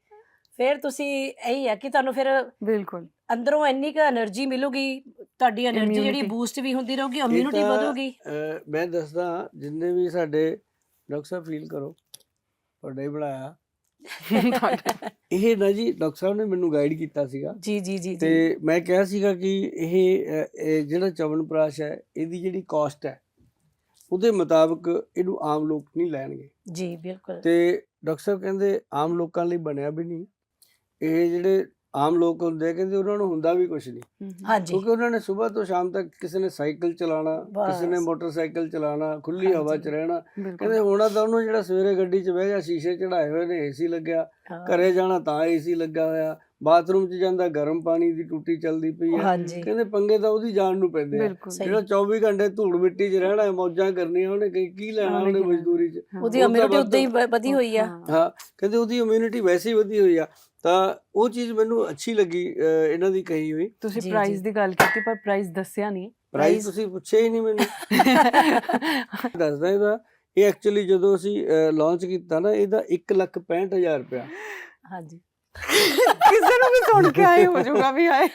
ਫਿਰ ਤੁਸੀਂ ਇਹੀ ਹੈ ਕਿ ਤੁਹਾਨੂੰ ਫਿਰ ਬਿਲਕੁਲ। ਅੰਦਰੋਂ ਇੰਨੀ ਕੁ એનર્ਜੀ ਮਿਲੂਗੀ ਤੁਹਾਡੀ એનર્ਜੀ ਜਿਹੜੀ ਬੂਸਟ ਵੀ ਹੁੰਦੀ ਰਹੂਗੀ ਇਮਿਊਨਿਟੀ ਵਧੂਗੀ। ਮੈਂ ਦੱਸਦਾ ਜਿੰਨੇ ਵੀ ਸਾਡੇ ਡਾਕਟਰ ਸਾਹਿਬ ਫੀਲ ਕਰੋ ਤੁਹਾਡਾ ਬਣਾਇਆ। ਇਹ ਨਾ ਜੀ ਡਾਕਟਰ ਸਾਹਿਬ ਨੇ ਮੈਨੂੰ ਗਾਈਡ ਕੀਤਾ ਸੀਗਾ। ਜੀ ਜੀ ਜੀ ਤੇ ਮੈਂ ਕਿਹਾ ਸੀਗਾ ਕਿ ਇਹ ਜਿਹੜਾ ਚਵਨ ਜਿਹੜਾ ਹੈ ਇਹਦੀ ਜਿਹੜੀ ਕਾਸਟ ਹੈ ਉਹਦੇ ਮੁਤਾਬਕ ਇਹਨੂੰ ਆਮ ਲੋਕ ਨਹੀਂ ਲੈਣਗੇ। ਜੀ ਬਿਲਕੁਲ। ਤੇ ਡਾਕਟਰ ਸਾਹਿਬ ਕਹਿੰਦੇ ਆਮ ਲੋਕਾਂ ਲਈ ਬਣਿਆ ਵੀ ਨਹੀਂ। ਇਹ ਜਿਹੜੇ ਆਮ ਲੋਕ ਹੁੰਦੇ ਆ ਕਹਿੰਦੇ ਉਹਨਾਂ ਨੂੰ ਹੁੰਦਾ ਵੀ ਕੁਝ ਨਹੀਂ। ਹਾਂਜੀ। ਕਿਉਂਕਿ ਉਹਨਾਂ ਨੇ ਸਵੇਰ ਤੋਂ ਸ਼ਾਮ ਤੱਕ ਕਿਸੇ ਨੇ ਸਾਈਕਲ ਚਲਾਉਣਾ ਕਿਸੇ ਨੇ। ਮੋਟਰਸਾਈਕਲ ਚਲਾਉਣਾ ਖੁੱਲੀ ਹਵਾ 'ਚ। ਰਹਿਣਾ। ਕਹਿੰਦੇ ਹੋਣਾ ਤਾਂ ਉਹਨੂੰ ਜਿਹੜਾ ਸਵੇਰੇ ਗੱਡੀ 'ਚ ਬਹਿ ਗਿਆ ਸ਼ੀਸ਼ੇ ਚੜਾਏ ਹੋਏ ਨੇ ਏਸੀ ਲੱਗਿਆ। ਘਰੇ ਜਾਣਾ ਤਾਂ ਏਸੀ ਲੱਗਾ ਹੋਇਆ। ਬਾਥਰੂਮ 'ਚ ਜਾਂਦਾ ਗਰਮ ਪਾਣੀ ਦੀ ਟੂਟੀ ਚੱਲਦੀ ਪਈ ਹੈ ਕਹਿੰਦੇ ਪੰਗੇ ਤਾਂ ਉਹਦੀ ਜਾਨ ਨੂੰ ਪੈਂਦੇ ਆ। ਜਿਹੜਾ 24 ਘੰਟੇ ਧੂੜ ਮਿੱਟੀ 'ਚ ਰਹਿਣਾ ਹੈ ਮੌਜਾਂ ਕਰਨੀਆਂ ਉਹਨੇ ਕੀ- ਕੀ ਲੈਣਾ ਉਹਨੇ? ਮਜ਼ਦੂਰੀ 'ਚ? ਉਹਦੀ ਇਮਿਊਨਿਟੀ ਉਦਾਂ ਹੀ ਵਧੀ ਹੋਈ ਆ। ਹਾਂ ਕਹਿੰਦੇ ਉਹਦੀ ਇਮਿਊਨਿਟੀ ਵੈਸੇ ਹੀ ਵਧੀ ਹੋਈ ਆ। ਤਾਂ ਉਹ ਚੀਜ਼ ਮੈਨੂੰ ਅੱਛੀ ਲੱਗੀ ਇਹਨਾਂ ਦੀ ਕਹੀ ਹੋਈ। ਤੁਸੀਂ ਜੀ, ਪ੍ਰਾਈਸ ਜੀ। ਦੀ ਗੱਲ ਕੀਤੀ ਪਰ ਪ੍ਰਾਈਸ ਦੱਸਿਆ ਨਹੀਂ। ਪ੍ਰਾਈਸ ਤੁਸੀਂ ਪੁੱਛਿਆ ਹੀ ਨਹੀਂ ਮੈਨੂੰ। ਦੱਸਦਾ ਇਹਦਾ ਇਹ ਐਕਚੁਅਲੀ ਜਦੋਂ ਅਸੀਂ ਲਾਂਚ ਕੀਤਾ ਨਾ ਇਹਦਾ 165000 ਰੁਪਇਆ। ਹਾਂਜੀ। ਕਿਸੇ ਨੂੰ ਵੀ ਸੁਣ ਕੇ ਆਏ ਹੋ ਜਾਊਗਾ ਵੀ ਆਏ।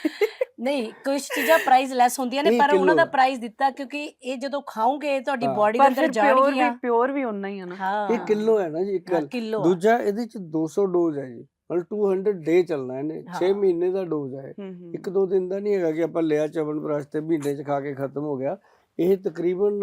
ਨਹੀਂ ਕੁਝ ਚੀਜ਼ਾਂ ਪ੍ਰਾਈਸ ਲੈਸ ਹੁੰਦੀਆਂ ਨੇ ਇਹ ਪਰ ਉਹਨਾਂ ਕਿਲੋ। ਦਾ ਦਾ। ਪ੍ਰਾਈਸ ਦਿੱਤਾ ਕਿਉਂਕਿ ਇਹ ਜਦੋਂ ਖਾਓਗੇ ਤੁਹਾਡੀ ਹਾਂ। ਬਾਡੀ ਦੇ ਪਰ ਅੰਦਰ ਫਿਰ ਪਿਓਰ ਵੀ ਜਾਣਗੀਆਂ ਪਿਓਰ ਵੀ ਉਨਾ ਹੀ ਆ ਨਾ। ਹਾਂ। ਇਹ ਕਿਲੋ ਹੈ ਨਾ ਜੀ ਇੱਕ। ਗੱਲ ਕਿਲੋ ਦੂਜਾ ਇਹਦੇ ਚ 200 ਡੋਜ਼ ਹੈ ਜੀ। ਮਤਲਬ 200 ਡੇ ਚੱਲਣਾ ਇਹਨੇ 6 ਹਾਂ। ਮਹੀਨੇ ਦਾ ਡੋਜ਼ ਹੈ। ਇੱਕ ਦੋ ਦਿਨ ਦਾ ਨਹੀਂ ਹੈਗਾ ਕਿ ਆਪਾਂ ਲਿਆ ਚਵਨਪ੍ਰਾਸ਼ ਤੇ ਮਹੀਨੇ ਚ ਖਾ ਕੇ ਖਤਮ ਹੋ ਗਿਆ। ਇਹ ਤਕਰੀਬਨ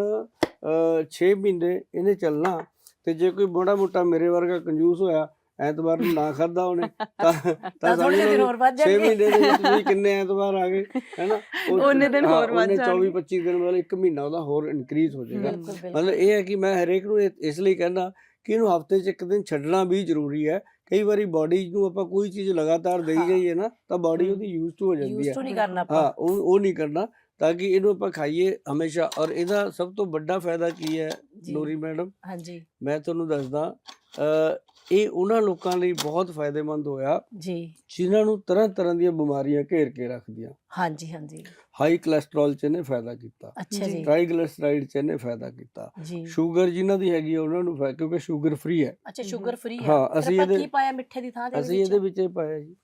6 ਮਹੀਨੇ ਇਹਨੇ ਚੱਲਣਾ। ਤੇ ਜੇ ਕੋਈ ਬੜਾ ਮੋਟਾ ਮੇਰੇ ਵਰਗਾ ਕੰਜੂਸ ਹੋਇਆ ਐਤਵਾਰ ਨੂੰ ਨਾ ਖਾਦਾ ਉਹਨੇ ਤਾਂ ਤਾਂ ਥੋੜੇ ਦਿਨ ਹੋਰ ਵੱਧ 6 ਜਾਣਗੇ। ਮਹੀਨੇ ਦੇ ਵਿੱਚ ਵੀ ਕਿੰਨੇ ਐਤਵਾਰ ਆ ਗਏ ਹੈਨਾ? ਉਹ- ਉਹਨੇ ਦਿਨ ਹੋਰ ਵੱਧ ਉਹਨੇ 24 ਜਾਣਗੇ। 25 ਦਿਨ ਮਤਲਬ ਇੱਕ ਮਹੀਨਾ ਉਹਦਾ ਹੋਰ ਇਨਕਰੀਜ਼ ਹੋ ਜਾਏਗਾ। ਮਤਲਬ ਇਹ ਹੈ ਕਿ ਮੈਂ ਹਰੇਕ ਨੂੰ ਇਸ ਲਈ ਕਹਿੰਦਾ ਕਿ ਇਹਨੂੰ ਹਫ਼ਤੇ 'ਚ ਇੱਕ ਦਿਨ ਛੱਡਣਾ ਵੀ ਜ਼ਰੂਰੀ ਹੈ। ਕਈ ਵਾਰੀ ਬਾਡੀ ਨੂੰ ਆਪਾਂ ਕੋਈ ਚੀਜ਼ ਲਗਾਤਾਰ ਦੇਈ ਹਾਂ। ਜਾਈਏ ਨਾ ਤਾਂ ਬਾਡੀ। ਉਹਦੀ ਯੂਜ਼ ਟੂ ਹੋ ਜਾਂਦੀ ਯੂਜ਼ ਹੈ। ਟੂ ਨਹੀਂ ਕਰਨਾ ਹਾਂ ਆਪਾਂ ਉਹ ਉਹ ਨਹੀਂ ਕਰਨਾ ਤਾਂ ਕਿ ਇਹਨੂੰ ਆਪਾਂ ਖਾਈਏ ਹਮੇਸ਼ਾ। ਔਰ ਇਹਦਾ ਸਭ ਤੋਂ ਵੱਡਾ ਫਾਇਦਾ ਕੀ ਹੈ ਜੀ। ਲੋਰੀ ਮੈਡਮ? ਹਾਂਜੀ। ਮੈਂ ਤੁਹਾਨੂੰ ਦੱਸਦਾ ਅ, ਇਹ ਉਹਨਾਂ ਲੋਕਾਂ ਲਈ ਬਹੁਤ ਫਾਇਦੇਮੰਦ ਹੋਇਆ ਜੀ। ਜਿਨ੍ਹਾਂ ਨੂੰ ਤਰ੍ਹਾਂ ਤਰ੍ਹਾਂ ਦੀਆਂ ਬਿਮਾਰੀਆਂ ਘੇਰ ਕੇ ਰੱਖਦੀਆਂ। ਹਾਂਜੀ ਹਾਂਜੀ। ਹਾਈ ਕੋਲੇਸਟ੍ਰੋਲ 'ਚ ਇਹਨੇ ਫਾਇਦਾ ਕੀਤਾ। ਅੱਛਾ ਜੀ। ਟ੍ਰਾਈਗਲਿਸਰਾਈਡ 'ਚ ਇਹਨੇ ਫਾਇਦਾ ਕੀਤਾ। ਜੀ। ਸ਼ੂਗਰ ਜਿਨ੍ਹਾਂ ਦੀ ਹੈਗੀ ਆ ਉਹਨਾਂ ਨੂੰ ਫਾਇਦਾ ਕਿਉਂਕਿ ਸ਼ੂਗਰ ਫ੍ਰੀ ਹੈ। ਅੱਛਾ ਸ਼ੂਗਰ ਫ੍ਰੀ ਹਾਂ, ਹੈ ਅਸੀਂ ਅਸੀਂ ਕੀ ਇਹਦੇ- ਪਾਇਆ ਮਿੱਠੇ ਦੀ ਥਾਂ ਤੇ ਅਸੀਂ ਇਹਦੇ ਵਿੱਚ? ਇਹ ਪਾਇਆ ਜੀ।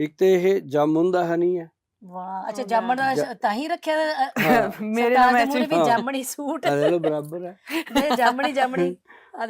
ਇੱਕ ਤੇ ਇਹ ਜਾਮੁਨ ਦਾ ਹਨੀ ਹੈ। ਵਾਹ ਅੱਛਾ ਜਾਮਣ ਦਾ ਤਾਂ ਹੀ ਰੱਖਿਆ। ਮੇਰੇ ਨਾਲ ਦੇ ਮੈਚਿੰਗ ਵੀ। ਜਾਮਣੀ ਸੂਟ। ਲੈ ਬਰਾਬਰ ਹੈ। ਇਹ ਜਾਮਣੀ ਜਾਮਣੀ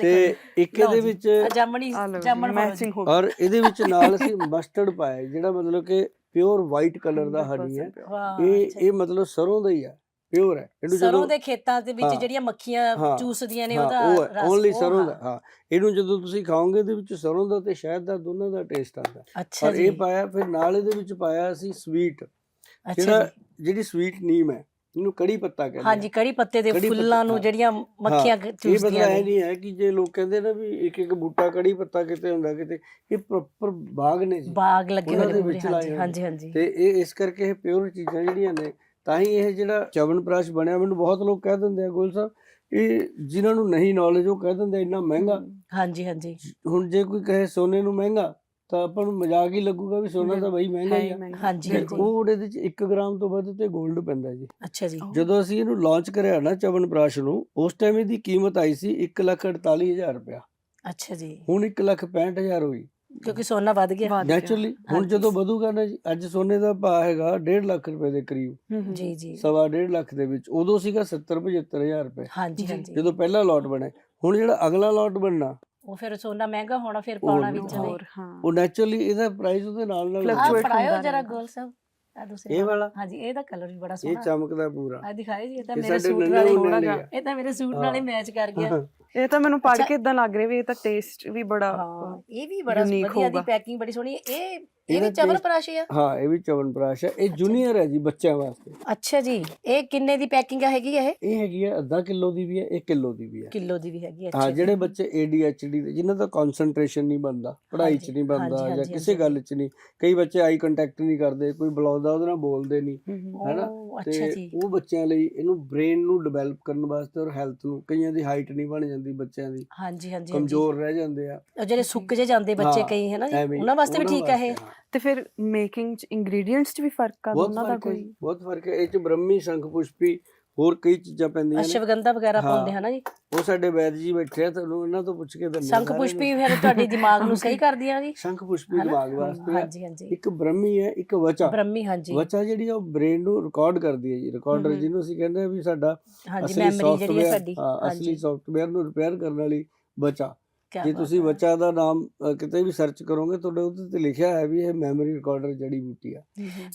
ਤੇ ਇੱਕ ਇਹਦੇ ਵਿੱਚ ਜਾਮਣੀ ਜਾਮਣ ਮੈਚਿੰਗ ਹੋ ਗਈ। ਔਰ ਇਹਦੇ ਵਿੱਚ ਨਾਲ ਅਸੀਂ ਮਸਟਰਡ ਪਾਇਆ ਜਿਹੜਾ ਮਤਲਬ ਕਿ ਪਿਓਰ ਵਾਈਟ ਕਲਰ ਦਾ ਹਨੀ ਹੈ। 100% ਵਾਹ ਇਹ। ਇਹ ਮਤਲਬ ਸਰੋਂ ਦਾ ਹੀ ਹੈ ਪਿਓਰ ਹੈ। ਇਹਨੂੰ ਸਰੋਂ ਜਦੋਂ ਦੇ ਖੇਤਾਂ ਦੇ ਵਿੱਚ ਜਿਹੜੀਆਂ ਮੱਖੀਆਂ ਚੂਸਦੀਆਂ ਨੇ ਉਹਦਾ ਰਸ ਓਨਲੀ ਸਰੋਂ। ਦਾ ਹਾਂ। ਇਹਨੂੰ ਜਦੋਂ ਤੁਸੀਂ ਖਾਓਗੇ ਇਹਦੇ ਵਿੱਚ ਸਰੋਂ ਦਾ ਤੇ ਸ਼ਹਿਦ ਦਾ ਦੋਨਾਂ ਦਾ ਟੇਸਟ ਆਉਂਦਾ। ਔਰ ਇਹ ਪਾਇਆ ਫਿਰ ਨਾਲ ਇਹਦੇ ਵਿੱਚ ਪਾਇਆ ਅਸੀਂ ਸਵੀਟ ਅੱਛਾ ਜਿਹੜਾ ਜਿਹੜੀ ਸਵੀਟ ਨੀਮ ਹੈ ਇਹਨੂੰ ਕੜੀ ਪੱਤਾ ਕਹਿੰਦੇ ਹਾਂਜੀ। ਕੜੀ ਪੱਤੇ ਦੇ ਫੁੱਲਾਂ ਨੂੰ। ਜਿਹੜੀਆਂ ਮੱਖੀਆਂ ਚੂਸਦੀਆਂ ਮਤਲਬ ਇਹ ਨੇ ਨਹੀਂ ਹੈ ਕਿ ਜੇ ਲੋਕ ਕਹਿੰਦੇ ਨਾ ਵੀ ਇੱਕ ਇੱਕ ਬੂਟਾ ਕੜੀ ਪੱਤਾ ਕਿਤੇ ਹੁੰਦਾ ਕਿਤੇ ਇਹ ਪ੍ਰੋਪਰ ਬਾਗ ਨੇ ਜੀ। ਬਾਗ ਲੱਗੇ ਹੋਏ ਨੇ ਹਾਂਜੀ ਹਾਂਜੀ ਤੇ ਇਹ ਇਸ ਕਰਕੇ ਇਹ ਪਿਓਰ ਚੀਜ਼ਾਂ ਜਿਹੜੀਆਂ ਨੇ ਤਾਂ ਹੀ ਇਹ ਜਿਹੜਾ ਚਵਨਪ੍ਰਾਸ਼ ਬਣਿਆ ਮੈਨੂੰ ਬਹੁਤ ਲੋਕ ਕਹਿ ਦਿੰਦੇ ਆ ਗੋਲ ਸਾਹਿਬ ਇਹ ਜਿਨ੍ਹਾਂ ਨੂੰ ਨਹੀਂ ਨੌਲੇਜ ਉਹ ਕਹਿ ਦਿੰਦੇ ਇੰਨਾ ਮਹਿੰਗਾ। ਹਾਂਜੀ ਹਾਂਜੀ। ਹੁਣ ਜੇ ਕੋਈ ਕਹੇ ਸੋਨੇ ਨੂੰ ਮਹਿੰਗਾ ਤਾਂ ਆਪਾਂ ਨੂੰ ਮਜ਼ਾਕ ਹੀ ਲੱਗੂਗਾ ਵੀ ਸੋਨਾ ਤਾਂ ਬਈ ਮਹਿੰਗਾ ਹੀ ਆ। ਹਾਂਜੀ ਤੇ ਉਹ ਉਹਦੇ ਵਿੱਚ 1 ਗ੍ਰਾਮ ਤੋਂ ਵੱਧ ਤੇ 골ਡ ਪੈਂਦਾ ਜੀ। ਅੱਛਾ ਜੀ। ਜਦੋਂ ਅਸੀਂ ਇਹਨੂੰ ਲਾਂਚ ਕਰਿਆ ਨਾ ਚਵਨਪ੍ਰਾਸ਼ ਨੂੰ ਉਸ ਟਾਈਮ ਇਹਦੀ ਕੀਮਤ ਆਈ ਸੀ 148000 ਰੁਪਇਆ। ਅੱਛਾ ਜੀ। ਹੁਣ 165000 ਹੋਈ ਕਿਉਂਕਿ ਸੋਨਾ ਵੱਧ ਗਿਆ। ਨੈਚੁਰਲੀ ਹੁਣ। ਜਦੋਂ ਵਧੂਗਾ ਨਾ ਜੀ ਅੱਜ ਸੋਨੇ ਦਾ ਭਾਅ ਹੈਗਾ 1.5 ਲੱਖ ਰੁਪਏ ਦੇ ਕਰੀਬ। ਜੀ ਜੀ। ਸਵਾ ਡੇਢ ਲੱਖ ਦੇ ਵਿੱਚ ਉਦੋਂ ਸੀਗਾ 70 75000 ਰੁਪਏ। ਹਾਂਜੀ ਜਦੋਂ ਪਹਿਲਾ ਲੋਟ ਬਣਿਆ। ਹੁਣ ਜਿਹੜਾ ਅਗਲਾ ਲੋਟ ਬਣਨਾ ਉਹ ਫਿਰ ਸੋਨਾ ਮਹਿੰਗਾ ਹੋਣਾ ਫਿਰ ਪਾਉਣਾ ਵਿੱਚ ਹਾਂ। ਹੋਰ ਹਾਂ ਉਹ ਨੈਚੁਰਲੀ ਇਹਦਾ ਪ੍ਰਾਈਸ ਉਹਦੇ ਨਾਲ ਨਾਲ ਆ Fluctuate ਫੜਾਇਓ ਹੁੰਦਾ ਜਰਾ ਰਹਿੰਦਾ। ਗੋਲ ਸਾਹਿਬ ਆ ਦੂਸਰੇ ਇਹ ਵਾਲਾ। ਹਾਂਜੀ ਇਹਦਾ ਕਲਰ ਵੀ ਬੜਾ ਇਹ ਸੋਹਣਾ ਚਮਕਦਾ ਪੂਰਾ ਆ ਦਿਖਾਏ ਜੀ ਇਹ ਤਾਂ ਇਹ ਮੇਰੇ ਸਾਡੇ ਸੂਟ ਨਾਲੇ ਥੋੜ੍ਹਾ ਲਈ ਜਿਹਾ। ਇਹ ਤਾਂ ਮੇਰੇ ਸੂਟ ਨਾਲੇ ਮੈਚ ਕਰ ਗਿਆ ਇਹ ਤਾਂ ਮੈਨੂੰ ਅੱਛਾ। ਕੇ ਇਦਾਂ ਲੱਗ ਰਿਹਾ ਵੀ ਇਹ ਤਾਂ ਟੇਸਟ ਵੀ ਬੜਾ ਹਾਂ ਇਹ ਵੀ ਬੜਾ unique ਵਧੀਆ ਦੀ ਹੋਊਗਾ। ਪੈਕਿੰਗ ਬੜੀ ਸੋਹਣੀ ਹੈ ਇਹ ਇਹ ਵੀ ਚਵਲ taste- ਪਰਾਸ਼ੇ ਆ? ਹਾਂ ਇਹ ਵੀ ਚਵਨਪ੍ਰਾਸ਼ ਹੈ ਇਹ ਜੂਨੀਅਰ ਹੈ ਜੀ ਬੱਚਿਆਂ ਵਾਸਤੇ। ਅੱਛਾ ਜੀ ਇਹ ਕਿੰਨੇ ਦੀ ਪੈਕਿੰਗ ਹੈਗੀ ਹੈ ਇਹ? ਇਹ ਹੈਗੀ ਹੈ ਅੱਧਾ ਕਿਲੋ ਦੀ ਵੀ ਹੈ 1 ਕਿਲੋ ਦੀ ਵੀ ਹੈ। ਕਿਲੋ ਦੀ ਵੀ ਹੈਗੀ ਹੈ ਹਾਂ ਅੱਛਾ ਜਿਹੜੇ ਬੱਚੇ ADHD ਦੇ ਜਿਨ੍ਹਾਂ ਦਾ ਕਨਸੈਂਟਰੇਸ਼ਨ ਨਹੀਂ ਬਣਦਾ ਪੜ੍ਹਾਈ 'ਚ ਨਹੀਂ ਬਣਦਾ ਜਾਂ ਕਿਸੇ। ਗੱਲ 'ਚ ਨਹੀਂ। ਕਈ ਬੱਚੇ ਆਈ ਕੰਟੈਕਟ ਨਹੀਂ ਕਰਦੇ ਕੋਈ ਬੁਲਾਉਂਦਾ ਉਹਦੇ ਨਾਲ ਬੋਲਦੇ ਨਹੀਂ ਹੈਨਾ? ਅੱਛਾ ਤੇ ਉਹ ਬੱਚਿਆਂ ਲਈ ਇਹਨੂੰ ਬ੍ਰੇਨ ਨੂੰ ਡਿਵੈਲਪ ਕਰਨ ਵਾਸਤੇ ਔਰ ਹੈਲਥ ਨੂੰ ਕਈਆਂ ਦੀ ਹਾਈਟ ਨਹੀਂ ਬਣ ਜਾਂਦੀ ਬੱਚਿਆਂ ਦੀ। ਹਾਂਜੀ ਹਾਂਜੀ ਕਮਜ਼ੋਰ ਰਹਿ ਜਾਂਦੇ ਆ। ਜਿਹੜੇ ਸੁੱਕ ਜੇ ਜਾਂਦੇ ਬੱਚੇ ਕਈ ਹੈ ਨਾ ਜੀ ਐਵੇਂ ਹੀ, ਉਹਨਾਂ ਵਾਸਤੇ ਵੀ ਠੀਕ ਹੈ ਇਹ। ਤੇ ਫਿਰ ਮੇਕਿੰਗ ਚ ਇੰਗਰੀਡੀਐਂਟਸ ਚ ਵੀ ਫ਼ਰਕ ਆ ਦੋਨਾਂ ਦਾ ਕੋਈ ਜੀ, ਬਹੁਤ ਫ਼ਰਕ ਹੈ। ਇਹ ਚ ਬ੍ਰਹਮੀ ਸ਼ੰਖ ਪੁਸ਼ਪੀ ਹੋਰ ਕਈ ਚੀਜ਼ਾਂ ਪੈਂਦੀਆਂ ਨੇ। ਅਸ਼ਵਗੰਧਾ ਵਗੈਰਾ। ਪਾਉਂਦੇ ਹਨਾ ਜੀ? ਉਹ ਸਾਡੇ ਵੈਦ ਜੀ ਬੈਠੇ ਆ ਤੁਹਾਨੂੰ ਇਹਨਾਂ ਤੋਂ ਪੁੱਛ ਕੇ ਦਿੰਦੇ ਸ਼ੰਖ ਪੁਸ਼ਪੀ ਫਿਰ ਤੁਹਾਡੇ ਦਿਮਾਗ ਨੂੰ ਸਹੀ ਕਰਦੀਆਂ ਜੀ। ਸ਼ੰਖ ਪੁਸ਼ਪੀ? ਦਿਮਾਗ ਵਾਸਤੇ। ਹਾਂਜੀ ਹਾਂਜੀ। ਇੱਕ ਬ੍ਰਹਮੀ ਹੈ ਇੱਕ ਵਚਾ। ਬ੍ਰਹਮੀ ਹਾਂਜੀ। ਵਚਾ ਜਿਹੜੀ ਉਹ ਬ੍ਰੇਨ ਨੂੰ ਰਿਕਾਰਡ ਕਰਦੀ ਹੈ ਜੀ। ਰਿਕਾਰਡਰ। ਜਿਹਨੂੰ ਅਸੀਂ ਕਹਿੰਦੇ ਆ ਵੀ ਸਾਡਾ ਹਾਂਜੀ ਅਸਲੀ ਮੈਮਰੀ ਜਿਹੜੀ ਹੈ software, ਸਾਡੀ। ਹਾਂ, ਅਸਲੀ ਹਾਂਜੀ। ਸੌਫਟਵੇਅਰ ਨੂੰ ਰਿਪੇਅਰ ਕਰਨ ਵਾਲੀ ਵਚਾ। ਜੇ ਤੁਸੀਂ। ਵਚਾ ਦਾ ਨਾਮ ਕਿਤੇ ਵੀ ਸਰਚ ਕਰੋਗੇ ਤੁਹਾਡੇ ਉਹਦੇ ਤੇ ਲਿਖਿਆ ਹੈ ਵੀ ਇਹ ਮੈਮਰੀ ਰਿਕਾਰਡਰ ਜੜੀ ਬੂਟੀ ਆ।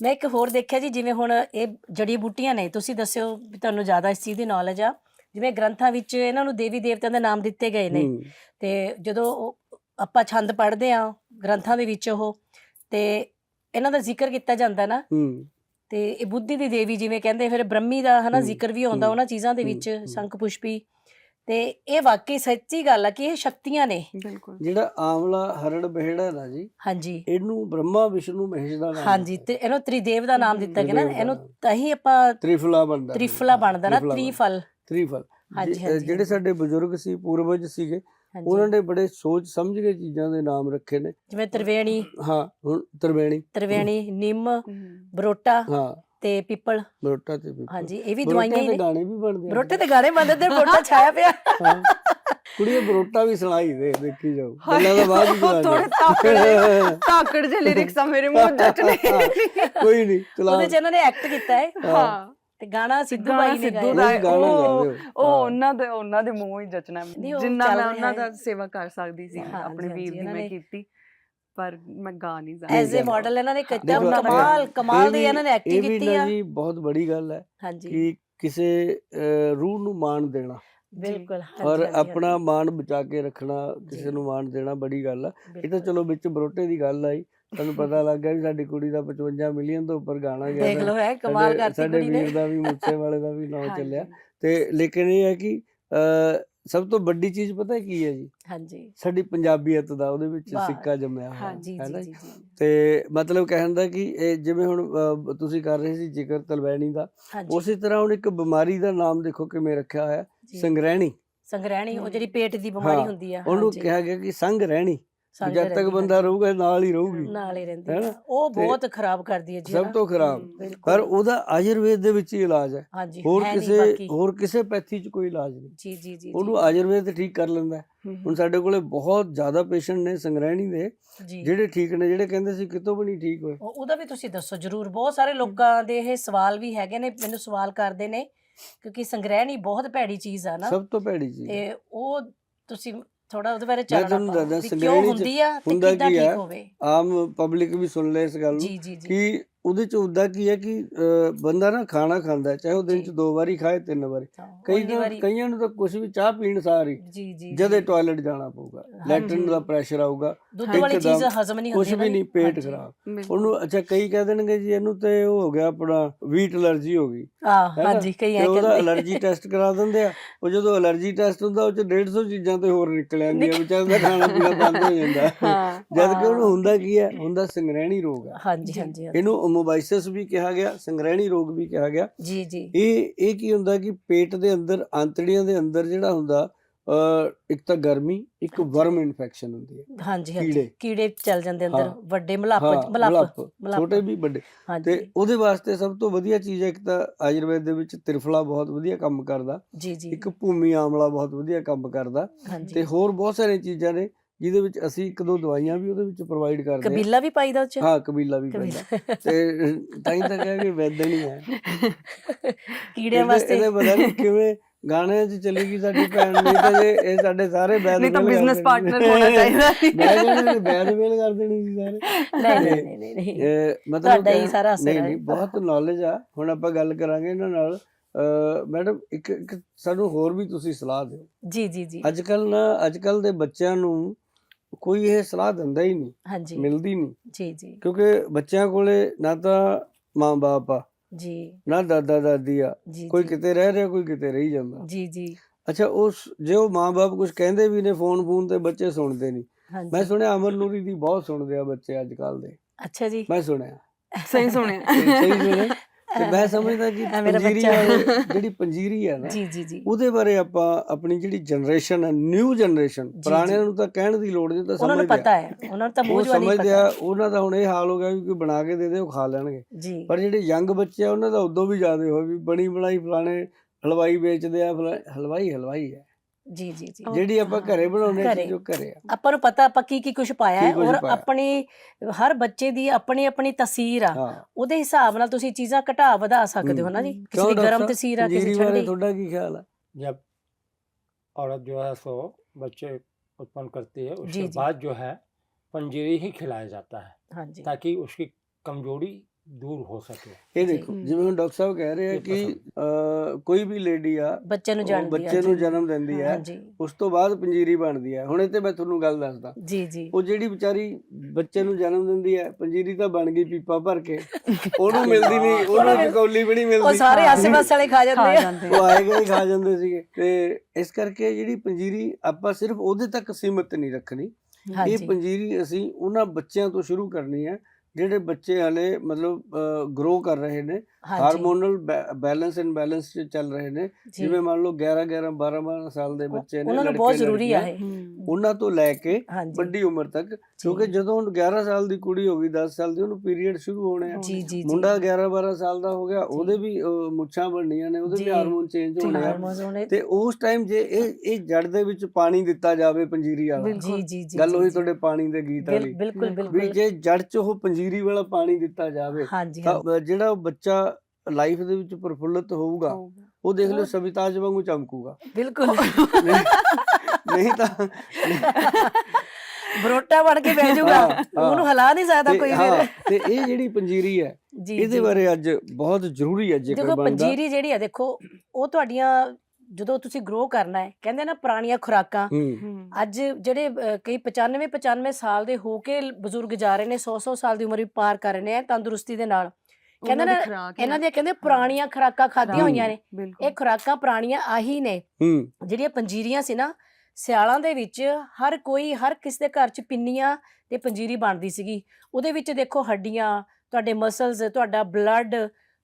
ਮੈਂ ਇੱਕ ਹੋਰ ਦੇਖਿਆ ਜੀ ਜਿਵੇਂ ਹੁਣ ਇਹ ਜੜੀ ਬੂਟੀਆਂ ਨੇ ਤੁਸੀਂ ਦੱਸਿਓ ਤੁਹਾਨੂੰ ਜ਼ਿਆਦਾ ਇਸ ਚੀਜ਼ ਦੀ ਨੌਲੇਜ ਆ। ਜਿਵੇਂ ਗ੍ਰੰਥਾਂ ਵਿੱਚ ਇਹਨਾਂ ਨੂੰ ਦੇਵੀ ਦੇਵਤਿਆਂ ਦੇ ਨਾਮ ਦਿੱਤੇ ਗਏ ਨੇ। ਤੇ ਜਦੋਂ ਆਪਾਂ ਛੰਦ ਪੜ੍ਹਦੇ ਆ ਗ੍ਰੰਥਾਂ ਦੇ ਵਿੱਚ ਉਹ ਤੇ ਇਹਨਾਂ ਦਾ ਜ਼ਿਕਰ ਕੀਤਾ ਜਾਂਦਾ ਨਾ। ਤੇ ਇਹ ਬੁੱਧੀ ਦੀ ਦੇਵੀ ਜਿਵੇਂ ਕਹਿੰਦੇ ਫਿਰ ਬ੍ਰਹਮੀ ਦਾ ਹਨਾ ਜ਼ਿਕਰ ਵੀ ਆਉਂਦਾ ਉਹਨਾਂ ਚੀਜ਼ਾਂ ਦੇ ਵਿੱਚ ਹੂੰ। ਸ਼ੰਖ ਪੁਸ਼ਪੀ। ਤੇ ਇਹ ਵਾਕਈ ਸੱਚੀ ਗੱਲ ਆ ਕਿ ਇਹ ਸ਼ਕਤੀਆਂ ਨੇ। ਬਿਲਕੁਲ। ਜਿਹੜਾ ਆਮਲਾ ਹਰੜ ਬਹਿੜਾ ਨਾ ਜੀ ਹਾਂਜੀ। ਇਹਨੂੰ ਬ੍ਰਹਮਾ ਵਿਸ਼ਨੂੰ ਮਹੇਸ਼ ਦਾ ਨਾਮ ਹਾਂਜੀ ਤੇ ਇਹਨੂੰ ਤ੍ਰਿਦੇਵ ਦਾ ਨਾਮ ਦਿੱਤਾ ਗਿਆ ਨਾ ਇਹਨੂੰ। ਤਾਂ ਹੀ ਆਪਾਂ ਤ੍ਰਿਫਲਾ ਬਣਦਾ। ਤ੍ਰਿਫਲਾ ਬਣਦਾ ਨਾ ਤ੍ਰਿਫਲਾ ਤ੍ਰਿਫਲ। ਹਾਂਜੀ, ਹਾਂਜੀ, ਜਿਹੜੇ। ਸਾਡੇ ਬਜ਼ੁਰਗ ਸੀ ਪੂਰਵਜ ਸੀਗੇ ਉਹਨਾਂ ਨੇ ਬੜੇ ਸੋਚ ਸਮਝ ਕੇ ਚੀਜ਼ਾਂ ਦੇ ਨਾਮ ਰੱਖੇ ਨੇ। ਜਿਵੇਂ ਤ੍ਰਿਵੇਣੀ। ਹਾਂ ਹੁਣ ਤਰਵੇਣੀ। ਤ੍ਰਿਵੇਣੀ ਨਿੰਮ ਬਰੋਟਾ। ਹਾਂ। ਤੇ ਪਿੱਪਲ। ਬਰੋਟਾ ਤੇ ਪਿੱਪਲ। ਹਾਂਜੀ ਇਹ ਵੀ ਦਵਾਈਆਂ ਹੀ ਨੇ। ਗਾਣੇ ਵੀ ਬਣਦੇ ਆ। ਬਰੋਟੇ ਤੇ ਗਾਣੇ ਬੰਦੇ ਤੇ ਬਰੋਟਾ ਛਾਇਆ ਪਿਆ। ਕੁੜੀਏ ਬਰੋਟਾ ਵੀ ਸੁਣਾਈ ਦੇ ਦੇਖੀ ਜਾਓ। ਗੱਲਾਂ ਦਾ ਬਾਅਦ ਹੀ ਥੋੜੇ ਤਾਕੜ ਤਾਕੜ ਜਿਹੇ ਲਿਰਿਕਸ ਆ ਮੇਰੇ ਮੂੰਹ ਜੱਟਨੇ ਕੋਈ ਨਹੀਂ ਚਲਾ ਉਹਦੇ ਚ ਇਹਨਾਂ ਨੇ ਐਕਟ ਕੀਤਾ ਹੈ। ਹਾਂ। ਤੇ ਗਾਣਾ ਸਿੱਧੂ ਬਾਈ ਨੇ ਸਿੱਧੂ ਗਾਇਆ। ਦਾ ਉਹ। ਉਹਨਾਂ ਦੇ ਉਹਨਾਂ ਦੇ ਮੂੰਹ ਹੀ ਉਹ ਜਿੰਨਾ ਮੈਂ ਉਹਨਾਂ। ਦਾ ਸੇਵਾ ਕਰ ਸਕਦੀ ਸੀ ਆਪਣੇ ਵੀਰ ਦੀ ਮੈਂ ਕੀਤੀ। ਪਰ ਮੈਂ ਗਾ ਨਹੀਂ ਨਹੀਂ ਐਜ਼ ਅ। ਮਾਡਲ ਇਹਨਾਂ ਨੇ ਕੀਤਾ ਦੇਖੋ, ਕਮਾਲ। ਕਮਾਲ ਦੀ ਇਹਨਾਂ ਨੇ ਇਹ ਐਕਟਿੰਗ ਵੀ ਕੀਤੀ ਨਾ ਆ ਜੀ ਬਹੁਤ ਬੜੀ ਗੱਲ ਹੈ ਹਾਂਜੀ ਕਿ ਕਿਸੇ ਅਹ, ਰੂਹ ਨੂੰ ਮਾਣ ਦੇਣਾ ਬਿਲਕੁਲ ਹਾਂਜੀ, ਔਰ ਹਾਂਜੀ, ਆਪਣਾ। ਮਾਣ ਬਚਾ ਕੇ ਰੱਖਣਾ ਜੀ। ਕਿਸੇ ਨੂੰ ਮਾਣ ਦੇਣਾ ਬੜੀ ਗੱਲ ਆ ਇਹ ਤਾਂ ਬਿਲਕੁਲ। ਚਲੋ ਵਿੱਚ ਬਰੋਟੇ ਦੀ ਗੱਲ ਆਈ ਤੁਹਾਨੂੰ ਪਤਾ ਲੱਗ ਗਿਆ ਵੀ ਸਾਡੀ ਕੁੜੀ ਦਾ 55 ਮਿਲੀਅਨ ਤੋਂ ਉੱਪਰ ਗਾਣਾ ਗਿਆ ਦੇਖ ਲਓ ਹੈ ਕਮਾਲ ਸਾਡੇ- ਕਰਤੀ ਸਾਡੇ ਕੁੜੀ ਨੇ ਵੀਰ ਦਾ ਵੀ ਮੁੱਛੇ ਵਾਲੇ ਦਾ ਵੀ ਨਾਮ। ਚੱਲਿਆ ਤੇ ਲੇਕਿਨ ਇਹ ਹੈ ਕਿ ਅਹ, ਸਭ ਤੋਂ ਵੱਡੀ ਚੀਜ਼ ਪਤਾ ਕੀ ਹੈ ਜੀ? ਹਾਂਜੀ। ਸਾਡੀ ਪੰਜਾਬੀਅਤ ਦਾ ਉਹਦੇ ਵਿੱਚ ਵਾਹ। ਸਿੱਕਾ ਜੰਮਿਆ ਹੋਇਆ ਹਾਂਜੀ, ਹੈ ਨਾ ਜੀ ਜੀ? ਤੇ ਮਤਲਬ ਕਹਿਣ ਦਾ ਕਿ ਇਹ ਜਿਵੇਂ ਹੁਣ ਤੁਸੀਂ ਕਰ ਰਹੇ ਸੀ ਜ਼ਿਕਰ ਤਲਵੈਣੀ ਦਾ ਹਾਂਜੀ। ਉਸੇ ਤਰ੍ਹਾਂ ਹੁਣ ਇੱਕ ਬਿਮਾਰੀ ਦਾ ਨਾਮ ਦੇਖੋ ਕਿਵੇਂ ਰੱਖਿਆ ਹੋਇਆ ਜੀ। ਸੰਗ੍ਰਹਿਣੀ। ਸੰਗ੍ਰਹਿਣੀ ਉਹ। ਜਿਹੜੀ ਪੇਟ ਦੀ ਬਿਮਾਰੀ ਹਾਂ, ਹੁੰਦੀ ਆ। ਉਹਨੂੰ ਹਾਂਜੀ, ਕਿਹਾ ਗਿਆ ਕਿ ਸੰਗ ਰਹਿਣੀ ਸੰਗ ਜਦ ਤੱਕ ਬੰਦਾ। ਰਹੂਗਾ ਨਾਲ ਹੀ ਰਹੂਗੀ ਨਾਲ ਹੀ ਰਹਿੰਦੀ? ਆ। ਉਹ ਬਹੁਤ ਖਰਾਬ ਕਰਦੀ ਹੈ ਜੀ ਸਭ? ਤੋਂ ਖਰਾਬ ਪਰ ਉਹਦਾ ਆਯੁਰਵੇਦ ਦੇ ਵਿੱਚ ਹੀ ਇਲਾਜ ਹੈ ਹੋਰ ਹੈ ਕਿਸੇ। ਹੋਰ ਕਿਸੇ ਪੈਥੀ 'ਚ ਕੋਈ ਇਲਾਜ ਨਹੀਂ ਜੀ ਜੀ ਜੀ ਉਹਨੂੰ ਆਯੁਰਵੇਦ ਠੀਕ ਕਰ ਲੈਂਦਾ ਹੈ। ਹੁਣ ਸਾਡੇ ਕੋਲੇ ਬਹੁਤ ਜ਼ਿਆਦਾ ਪੇਸ਼ੈਂਟ ਨੇ ਸੰਗ੍ਰਹਿਣੀ ਦੇ ਜਿਹੜੇ ਠੀਕ ਨੇ ਜਿਹੜੇ ਕਹਿੰਦੇ ਸੀ ਕਿਤੋਂ ਵੀ ਨਹੀਂ ਠੀਕ ਹੋਏ ਉਹ- ਉਹਦਾ ਵੀ ਤੁਸੀਂ ਦੱਸੋ ਜਰੂਰ ਬਹੁਤ ਸਾਰੇ ਲੋਕਾਂ ਦੇ ਇਹ ਸਵਾਲ ਵੀ ਹੈਗੇ ਨੇ ਮੈਨੂੰ ਸਵਾਲ ਕਰਦੇ ਨੇ ਕਿਉਂਕਿ ਸੰਗ੍ਰਹਿਣੀ ਬਹੁਤ ਭੈੜੀ ਚੀਜ਼ ਆ ਨਾ ਸਭ ਤੋਂ ਭੈੜੀ ਚੀਜ਼ ਤੇ ਉਹ ਤੁਸੀਂ ਥੋੜਾ ਉਹਦੇ ਬਾਰੇ ਮੈਂ ਤੁਹਾਨੂੰ ਦੱਸਦਾ, ਕਿਉਂ 'ਚ ਹੁੰਦੀ ਆ ਤੇ ਹੁੰਦਾ ਕਿੱਦਾਂ ਕੀ ਆ? ਠੀਕ ਹੋਵੇ ਆਮ ਪਬਲਿਕ ਵੀ ਸੁਣ ਲੈ ਇਸ ਗੱਲ ਨੂੰ ਜੀ ਜੀ ਜੀ ਕਿ ਉਹਦੇ ਚ ਹੁੰਦਾ ਕੀ ਹੈ ਕਿ ਬੰਦਾ ਨਾ ਖਾਣਾ ਖਾਂਦਾ ਚਾਹੇ ਉਹ ਦਿਨ ਚ। ਦੋ ਵਾਰੀ ਖਾਏ ਤਿੰਨ ਵਾਰੀ ਕਈ ਕਈਆਂ ਨੂੰ ਤਾਂ ਕੁਝ ਵੀ ਚਾਹ ਪੀਣ ਸਾਰੀ ਜੀ ਜੀ ਜਦੇ। ਟਾਇਲਟ ਜਾਣਾ ਪਊਗਾ। ਲੈਟਰਨ ਦਾ ਪ੍ਰੈਸ਼ਰ ਆਊਗਾ ਦੁੱਧ ਹਾਂਜੀ। ਵਾਲੀ ਚੀਜ਼ ਇੱਕਦਮ ਹਜ਼ਮ ਨਹੀਂ ਕੁਝ ਵੀ ਨਹੀਂ। ਪੇਟ। ਖਰਾਬ। ਉਹਨੂੰ ਅੱਛਾ ਕਈ ਕਹਿ ਦੇਣਗੇ ਜੀ ਇਹਨੂੰ ਤੇ ਉਹ ਹੋ ਗਿਆ ਆਪਣਾ ਵੀਟ ਅਲਰਜੀ ਹੋ ਗਈ ਹਾਂ? ਹਾਂਜੀ ਕਈ ਉਹਦਾ ਅਲਰਜੀ ਟੈਸਟ ਕਰਾ ਦਿੰਦੇ ਆ ਉਹ ਜਦੋਂ ਅਲਰਜੀ ਟੈਸਟ ਹੁੰਦਾ ਉਹ ਚ 150 ਚੀਜ਼ਾਂ ਤੇ ਹੋਰ ਨਿਕਲ ਆਉਂਦੀਆਂ ਵਿਚਾਰ ਦਾ ਖਾਣਾ ਪੀਣਾ ਬੰਦ ਹੋ ਜਾਂਦਾ ਜਦ ਕਿ ਉਹਨੂੰ ਹੁੰਦਾ ਕੀ ਹੈ ਹੁੰਦਾ ਸੰਗ੍ਰਹਿਣੀ ਰੋਗ ਹੈ ਹਾਂਜੀ ਹਾਂਜੀ। ਇਹਨੂੰ ਮੋਬਾਈਸਿਸ ਵੀ ਕਿਹਾ ਗਿਆ ਸੰਗ੍ਰਹਿਣੀ ਰੋਗ ਵੀ ਕਿਹਾ ਗਿਆ। ਜੀ ਜੀ। ਇਹ ਇਹ ਕੀ ਹੁੰਦਾ ਕਿ ਪੇਟ ਦੇ ਅੰਦਰ ਆਂਤੜੀਆਂ ਦੇ ਅੰਦਰ ਜਿਹੜਾ ਹੁੰਦਾ ਇੱਕ ਤਾਂ ਗਰਮੀ ਇੱਕ। ਵਰਮ ਇਨਫੈਕਸ਼ਨ ਹੁੰਦੀ ਹੈ। ਹਾਂਜੀ ਹਾਂਜੀ। ਕੀੜੇ। ਕੀੜੇ ਚੱਲ ਜਾਂਦੇ ਅੰਦਰ। ਵੱਡੇ ਮਲੱਪ ਮਲੱਪ। ਛੋਟੇ ਵੀ ਵੱਡੇ। ਤੇ ਉਹਦੇ ਵਾਸਤੇ ਸਭ ਤੋਂ ਵਧੀਆ ਚੀਜ਼ ਹੈ ਇੱਕ ਤਾਂ ਆਯੁਰਵੇਦ ਦੇ ਵਿੱਚ ਤ੍ਰਿਫਲਾ ਬਹੁਤ ਵਧੀਆ ਕੰਮ ਕਰਦਾ। ਜੀ ਜੀ। ਇੱਕ ਭੂਮੀ ਆਮਲਾ ਬਹੁਤ ਵਧੀਆ ਕੰਮ ਕਰਦਾ। ਤੇ ਹੋਰ ਬਹੁਤ ਸਾਰੀਆਂ ਚੀਜ਼ਾਂ ਨੇ ਜਿਹਦੇ ਵਿੱਚ ਅਸੀਂ ਇੱਕ ਦੋ ਦਵਾਈਆਂ ਵੀ ਉਹਦੇ ਵਿੱਚ ਪ੍ਰੋਵਾਈਡ ਕਰਦੇ ਹਾਂ। ਕਬੀਲਾ ਵੀ ਪਾਈਦਾ ਉਹ ਚ? ਹਾਂ ਕਬੀਲਾ ਵੀ ਕਬੀਲਾ। ਤੇ ਤਾਂ ਹੀ ਤਾਂ ਕਿਹਾ ਕਿ ਵੈਦ ਨਹੀਂ ਹੈ। ਕੀੜਿਆਂ ਵਾਸਤੇ। ਇਹਦੇ ਨਹੀਂ ਕਿਵੇਂ ਗਾਣਿਆਂ 'ਚ ਚਲੀ ਗਈ ਸਾਡੀ ਭੈਣ ਨਹੀਂ ਤਾਂ ਜੇ ਇਹ ਸਾਡੇ ਸਾਰੇ ਵੈਦ ਨਹੀਂ ਤਾਂ ਬਿਜ਼ਨਸ। ਪਾਰਟਨਰ ਹੋਣਾ ਚਾਹੀਦਾ। ਸੀ ਵੈਦ ਵੇਲ ਕਰ ਦੇਣੀ ਸੀ ਸਾਰੇ। ਨਹੀਂ ਨਹੀਂ ਨਹੀਂ ਮਤਲਬ ਤੁਹਾਡਾ ਹੀ ਸਾਰਾ ਅਸਰ ਨਹੀਂ। ਨਹੀਂ ਬਹੁਤ ਨੌਲੇਜ ਆ। ਹੁਣ ਆਪਾਂ ਗੱਲ ਕਰਾਂਗੇ ਇਹਨਾਂ ਨਾਲ। ਮੈਡਮ ਇੱਕ ਇੱਕ ਸਾਨੂੰ ਹੋਰ ਵੀ ਤੁਸੀਂ ਸਲਾਹ ਦਿਓ। ਜੀ ਜੀ ਜੀ। ਅੱਜ ਕੱਲ ਨਾ ਅੱਜ ਕੱਲ ਦੇ ਬੱਚਿਆਂ ਨੂੰ ਕੋਈ ਇਹ ਸਲਾਹ ਦਿੰਦਾ ਹੀ ਨਹੀਂ ਹਾਂਜੀ। ਮਿਲਦੀ ਨਹੀਂ। ਜੀ ਜੀ। ਕਿਉਂਕਿ ਬੱਚਿਆਂ ਕੋਲੇ ਨਾ ਤਾਂ ਮਾਂ-ਬਾਪ ਆ ਜੀ। ਨਾ ਦਾਦਾ ਦਾਦੀ ਆ ਕੋਈ ਕਿਤੇ ਰਹਿ ਰਿਹਾ ਕੋਈ ਕਿਤੇ ਰਹੀ ਜਾਂਦਾ। ਜੀ ਜੀ। ਅੱਛਾ ਉਸ ਜੇ ਉਹ ਮਾਂ-ਬਾਪ ਕੁਝ ਕਹਿੰਦੇ ਵੀ ਨੇ ਫੋਨ ਫੋਨ ਤੇ ਬੱਚੇ ਸੁਣਦੇ ਨਹੀਂ। ਮੈਂ ਸੁਣਿਆ ਅਮਰ ਨੂਰੀ ਦੀ ਬਹੁਤ ਸੁਣਦੇ ਆ ਬੱਚੇ ਅੱਜ ਕੱਲ ਦੇ। ਅੱਛਾ ਜੀ। ਮੈਂ ਸੁਣਿਆ। ਸਹੀ ਸੁਣਿਆ। ਸਹੀ ਸੁਣਿਆ? ਤੇ ਮੈਂ ਸਮਝਦਾ ਕਿ ਪੰਜੀਰੀ ਜਿਹੜੀ ਪੰਜੀਰੀ ਹੈ ਨਾ ਜੀ ਜੀ ਜੀ। ਉਹਦੇ ਬਾਰੇ ਆਪਾਂ ਆਪਣੀ ਜਿਹੜੀ ਜਨਰੇਸ਼ਨ ਹੈ ਨਿਊ ਜਨਰੇਸ਼ਨ ਪੁਰਾਣਿਆਂ ਨੂੰ ਤਾਂ ਕਹਿਣ ਦੀ ਲੋੜ ਨਹੀਂ ਤਾਂ ਉਹਨਾਂ ਨੂੰ ਸਮਝਦੇ ਪਤਾ ਆ ਹੈ ਉਹਨਾਂ ਨੂੰ ਤਾਂ ਮੂੰਹ ਜਵਾਨੀ ਸਮਝਦੇ ਪਤਾ ਆ ਉਹਨਾਂ ਦਾ ਹੁਣ ਇਹ ਹਾਲ ਹੋ ਗਿਆ ਵੀ ਕੋਈ ਬਣਾ ਕੇ ਦੇ ਦੇ ਉਹ ਖਾ ਲੈਣਗੇ। ਪਰ ਜਿਹੜੇ ਯੰਗ ਬੱਚੇ ਆ ਉਹਨਾਂ ਦਾ ਉਦੋਂ ਵੀ ਜ਼ਿਆਦਾ ਹੋਇਆ ਵੀ ਬਣੀ ਬਣਾਈ ਫਲਾਣੇ ਹਲਵਾਈ ਵੇਚਦੇ ਆ ਹਲਵਾਈ ਹਲਵਾਈ ਹੈ। ਜੀ ਜੀ ਜੀ ਉਹ- ਜਿਹੜੀ ਆਪਾਂ ਘਰੇ ਬਣਾਉਂਦੇ ਆ ਘਰੇ। ਚੀਜ਼ ਉਹ ਘਰੇ ਆ ਆਪਾਂ ਨੂੰ ਪਤਾ ਆਪਾਂ ਕੀ ਕੀ ਕੁਝ ਪਾਇਆ ਕੀ ਹੈ ਕੁਛ ਔਰ ਪਾਇਆ। ਆਪਣੀ ਹਰ ਬੱਚੇ ਦੀ ਆਪਣੀ ਆਪਣੀ ਤਸੀਰ ਆ ਹਾਂ ਉਹਦੇ ਹਿਸਾਬ ਨਾਲ ਤੁਸੀਂ ਚੀਜ਼ਾਂ ਘਟਾ ਵਧਾ ਸਕਦੇ ਹੋ ਨਾ ਜੀ ਹਮ। ਕਿਸੇ ਦੀ ਕਿਉਂ ਗਰਮ ਡਾਕਟਰ ਤਸੀਰ ਆ ਕਿਸੇ ਪੰਜੀਰੀ ਦੀ ਬਾਰੇ ਠੰਡੀ ਤੁਹਾਡਾ ਕੀ ਖਿਆਲ ਹੈ जब औरत जो है सो बच्चे उत्पन्न करती है उसके जी, जी। बाद जो है पंजीरी ही खिलाया जाता है ਹਾਂਜੀ ताकि उसकी कमजोरी ਦੂਰ ਹੋ ਸਕੇ। ਇਹ ਦੇਖੋ ਜਿਵੇਂ ਹੁਣ ਡਾਕਟਰ ਸਾਹਿਬ ਕਹਿ ਰਹੇ ਆ ਕਿ ਕੋਈ ਵੀ ਲੇਡੀ ਆ ਬੱਚੇ ਨੂੰ ਜਨਮ ਬੱਚੇ ਨੂੰ ਜਨਮ ਦਿੰਦੀ ਹੈ ਉਸ ਤੋਂ ਬਾਅਦ ਪੰਜੀਰੀ ਬਣਦੀ ਹੈ ਹੁਣ ਇਹ ਤੇ ਮੈਂ ਤੁਹਾਨੂੰ ਗੱਲ ਦੱਸਦਾ। ਜੀ ਜੀ। ਉਹ ਜਿਹੜੀ ਵਿਚਾਰੀ ਬੱਚੇ ਨੂੰ ਜਨਮ ਦਿੰਦੀ ਹੈ ਪੰਜੀਰੀ ਤਾਂ ਬਣ ਗਈ ਪੀਪਾ ਭਰ ਕੇ। ਉਹਨੂੰ ਮਿਲਦੀ ਨਹੀਂ ਉਹਨੂੰ ਚਕੌਲੀ ਵੀ ਨਹੀਂ ਮਿਲਦੀ। ਉਹ ਸਾਰੇ ਆਸੇ-ਪਾਸੇ ਵਾਲੇ ਖਾ ਜਾਂਦੇ ਆ। ਉਹ ਆਏ ਗਏ ਖਾ ਜਾਂਦੇ ਸੀਗੇ। ਤੇ ਇਸ ਕਰਕੇ ਜਿਹੜੀ ਪੰਜੀਰੀ ਆਪਾਂ ਸਿਰਫ ਉਹਦੇ ਤੱਕ ਸੀਮਤ ਨਹੀਂ ਰੱਖਣੀ। ਇਹ ਪੰਜੀਰੀ ਅਸੀਂ ਉਹਨਾਂ ਬੱਚਿਆਂ ਤੋਂ ਸ਼ੁਰੂ ਕਰਨੀ ਹੈ ਜਿਹੜੇ ਬੱਚੇ ਹਲੇ ਮਤਲਬ ਗਰੋ ਕਰ ਰਹੇ ਨੇ ਹਾਰਮੋਨਲ ਬੈਲੈਂਸ ਐਂਡ ਬੈਲੈਂਸ ਚ ਚੱਲ ਰਹੇ ਨੇ। ਜਿਵੇਂ ਮੰਨ ਲਓ 11 11 12 12 ਸਾਲ ਦੇ ਬੱਚੇ ਨੇ ਉਹਨਾਂ ਨੂੰ ਬਹੁਤ ਜ਼ਰੂਰੀ ਆ ਇਹ। ਉਹਨਾਂ ਤੋਂ ਲੈ ਕੇ ਵੱਡੀ ਉਮਰ ਤੱਕ ਕਿਉਂਕਿ ਜਦੋਂ ਹੁਣ 11 ਸਾਲ ਦੀ ਕੁੜੀ ਹੋ ਗਈ 10 ਸਾਲ ਦੀ ਉਹਨੂੰ ਪੀਰੀਅਡ ਸ਼ੁਰੂ ਹੋਣੇ ਆ। ਮੁੰਡਾ 11 12 ਸਾਲ ਦਾ ਹੋ ਗਿਆ ਉਹਦੇ ਵੀ ਮੁੱਛਾਂ ਬਣਨੀਆਂ ਨੇ ਉਹਦੇ ਵੀ। ਹਾਰਮੋਨ ਚੇਂਜ ਹੋਣੇ ਆ। ਤੇ ਉਸ ਟਾਈਮ ਜੇ ਇਹ ਇਹ ਜੜ ਦੇ ਵਿੱਚ ਪਾਣੀ ਦਿੱਤਾ ਜਾਵੇ ਪੰਜੀਰੀ ਵਾਲਾ। ਗੱਲ ਹੋਈ। ਤੁਹਾਡੇ ਪਾਣੀ ਦੇ ਗੀਤ ਵਾਲੀ। ਬਿਲਕੁਲ ਬਿਲਕੁਲ। ਵੀ ਬਿਲਕੁਲ। ਜੇ ਜੜ 'ਚ ਉਹ ਪੰਜੀਰੀ ਵਾਲਾ ਪਾਣੀ ਦਿੱਤਾ ਜਾਵੇ ਹਾਂਜੀ ਤਾਂ ਜਿਹੜਾ ਬੱਚਾ ਲਾਈਫ ਦੇ ਵਿੱਚ ਪ੍ਰਫੁੱਲਤ ਹੋਊਗਾ ਉਹ ਦੇਖ ਲਿਓ ਸਵਿਤਾਜ ਵਾਂਗੂ ਚਮਕੂਗਾ। ਬਿਲਕੁਲ। ਨਹੀਂ ਤਾਂ ਬਰੋਟਾ ਬਣ ਕੇ ਬਹਿ ਜਾਊਗਾ। ਉਹਨੂੰ ਹਿਲਾ ਨਹੀਂ ਸਕਦਾ ਕੋਈ ਫਿਰ। ਤੇ ਇਹ ਜਿਹੜੀ ਪੰਜੀਰੀ ਹੈ ਇਹਦੇ। ਬਾਰੇ ਅੱਜ ਬਹੁਤ ਜ਼ਰੂਰੀ ਹੈ ਜੇਕਰ ਦੇਖੋ ਬਣਦਾ। ਪੰਜੀਰੀ ਜਿਹੜੀ ਆ ਦੇਖੋ ਉਹ ਤੁਹਾਡੀਆਂ ਜਦੋਂ ਤੁਸੀਂ ਗਰੋ ਕਰਨਾ ਹੈ ਕਹਿੰਦੇ ਨਾ ਪੁਰਾਣੀਆਂ ਖੁਰਾਕਾਂ ਅੱਜ ਜਿਹੜੇ ਕਈ 95 95 ਸਾਲ ਦੇ ਹੋ ਕੇ ਬਜ਼ੁਰਗ ਜਾ ਰਹੇ ਨੇ 100 100 ਸਾਲ ਦੀ ਉਮਰ ਵੀ ਪਾਰ ਕਰ ਰਹੇ ਨੇ ਤੰਦਰੁਸਤੀ ਦੇ ਨਾਲ। ਕਹਿੰਦੇ ਨਾ ਇਹਨਾਂ ਦੀਆਂ ਕਹਿੰਦੇ ਪੁਰਾਣੀਆਂ ਖੁਰਾਕਾਂ ਖਾਧੀਆਂ ਹੋਈਆਂ ਨੇ। ਇਹ ਖੁਰਾਕਾਂ ਪੁਰਾਣੀਆਂ ਆਹੀ ਨੇ। ਹੂੰ। ਜਿਹੜੀਆਂ ਪੰਜੀਰੀਆਂ ਸੀ ਨਾ ਸਿਆਲਾਂ ਦੇ ਵਿੱਚ ਹਰ ਕੋਈ ਹਰ ਕਿਸੇ ਦੇ ਘਰ 'ਚ ਪਿੰਨੀਆਂ ਤੇ ਪੰਜੀਰੀ ਬਣਦੀ ਸੀਗੀ। ਉਹਦੇ ਵਿੱਚ ਦੇਖੋ ਹੱਡੀਆਂ ਤੁਹਾਡੇ ਮਸਲਸ ਤੁਹਾਡਾ ਬਲੱਡ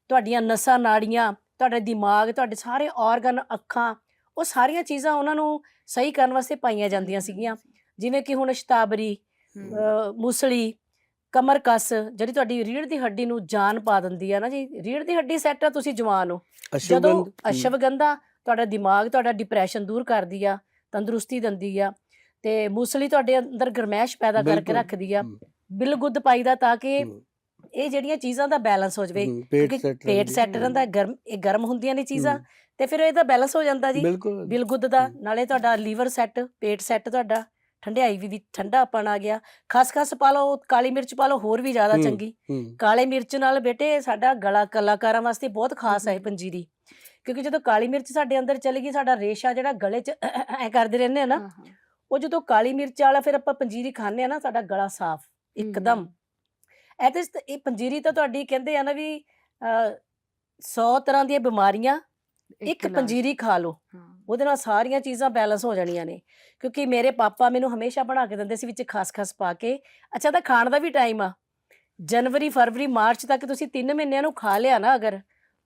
ਤੁਹਾਡੀਆਂ ਨਸਾਂ ਨਾੜੀਆਂ ਤੁਹਾਡਾ ਦਿਮਾਗ ਤੁਹਾਡੇ ਸਾਰੇ ਆਰਗਨ ਅੱਖਾਂ ਉਹ ਸਾਰੀਆਂ ਚੀਜ਼ਾਂ ਉਹਨਾਂ ਨੂੰ ਸਹੀ ਕਰਨ ਵਾਸਤੇ ਪਾਈਆਂ ਜਾਂਦੀਆਂ ਸੀਗੀਆਂ। ਜਿਵੇਂ ਕਿ ਹੁਣ ਸ਼ਤਾਬਰੀ ਮੂਸਲੀ ਕਮਰ ਕਸ ਜਿਹੜੀ ਤੁਹਾਡੀ ਰੀੜ ਦੀ ਹੱਡੀ ਨੂੰ ਜਾਨ ਪਾ ਦਿੰਦੀ ਆ ਨਾ ਜੀ। ਰੀੜ ਦੀ ਹੱਡੀ ਸੈੱਟ ਆ ਤੁਸੀਂ ਜਵਾਨ ਹੋ। ਜਦੋਂ ਅਸ਼ਵਗੰਧ ਤੁਹਾਡਾ ਦਿਮਾਗ ਤੁਹਾਡਾ ਡਿਪਰੈਸ਼ਨ ਦੂਰ ਕਰਦੀ ਆ ਤੰਦਰੁਸਤੀ ਦਿੰਦੀ ਆ ਤੇ ਮੂਸਲੀ ਤੁਹਾਡੇ ਅੰਦਰ ਗਰਮੈਸ਼ ਪੈਦਾ ਕਰਕੇ। ਰੱਖਦੀ ਆ। ਬਿਲਗੁੱਦ ਪਾਈਦਾ ਤਾਂ ਕਿ ਇਹ ਜਿਹੜੀਆਂ ਚੀਜ਼ਾਂ ਦਾ ਬੈਲੈਂਸ ਹੋ ਜਾਵੇ ਕਿਉਂਕਿ ਪੇਟ ਸੈੱਟ ਰਹਿੰਦਾ ਗਰਮ ਇਹ ਗਰਮ ਹੁੰਦੀਆਂ ਨੇ ਚੀਜ਼ਾਂ ਤੇ ਫਿਰ ਇਹਦਾ ਬੈਲੈਂਸ ਹੋ ਜਾਂਦਾ ਜੀ ਬਿਲਕੁਲ। ਬਿਲਗੁੱਦ ਦਾ। ਨਾਲੇ ਤੁਹਾਡਾ ਲੀਵਰ ਸੈੱਟ ਪੇਟ ਸੈੱਟ ਤੁਹਾਡਾ ਠੰਡਿਆਈ ਵੀ ਵੀ ਠੰਡਾਪਣ ਆ ਗਿਆ। ਖਸਖਸ ਪਾ ਲਓ ਕਾਲੀ ਮਿਰਚ ਪਾ ਲਓ ਹੋਰ ਵੀ ਜ਼ਿਆਦਾ। ਚੰਗੀ। ਕਾਲੇ ਮਿਰਚ ਨਾਲ ਬੇਟੇ ਸਾਡਾ ਗਲਾ ਕਲਾਕਾਰਾਂ ਵਾਸਤੇ ਬਹੁਤ ਖਾਸ ਹੈ। ਪੰਜੀਰੀ ਕਿਉਂਕਿ ਜਦੋਂ ਕਾਲੀ ਮਿਰਚ ਸਾਡੇ ਅੰਦਰ ਚਲੀ ਗਈ ਸਾਡਾ ਰੇਸ਼ਾ ਜਿਹੜਾ ਗਲੇ 'ਚ ਐ ਕਰਦੇ ਰਹਿੰਦੇ ਆ ਨਾ ਉਹ ਜਦੋਂ ਕਾਲੀ ਮਿਰਚ ਵਾਲਾ ਫਿਰ ਆਪਾਂ ਪੰਜੀਰੀ ਖਾਂਦੇ ਆ ਨਾ ਸਾਡਾ ਗਲਾ ਸਾਫ਼ ਇੱਕਦਮ। ਇਹ ਤੇ ਸ- ਇਹ ਪੰਜੀਰੀ ਤਾਂ ਤੁਹਾਡੀ ਕਹਿੰਦੇ ਆ ਨਾ ਵੀ 100 ਤਰ੍ਹਾਂ ਦੀਆਂ ਬਿਮਾਰੀਆਂ ਇੱਕ ਪੰਜੀਰੀ ਖਾ ਲਓ। ਉਹਦੇ ਨਾਲ ਸਾਰੀਆਂ ਚੀਜ਼ਾਂ ਬੈਲੈਂਸ ਹੋ ਜਾਣੀਆਂ ਨੇ। ਕਿਉਂਕਿ ਮੇਰੇ ਪਾਪਾ ਮੈਨੂੰ ਹਮੇਸ਼ਾ ਬਣਾ ਕੇ ਦਿੰਦੇ ਸੀ ਵਿੱਚ ਖਸਖਸ ਪਾ ਕੇ। ਅੱਛਾ ਤਾਂ ਖਾਣ ਦਾ ਵੀ ਟਾਈਮ ਆ। ਜਨਵਰੀ ਫਰਵਰੀ ਮਾਰਚ ਤੱਕ ਤੁਸੀਂ 3 ਮਹੀਨਿਆਂ ਨੂੰ ਖਾ ਲਿਆ ਨਾ ਅਗਰ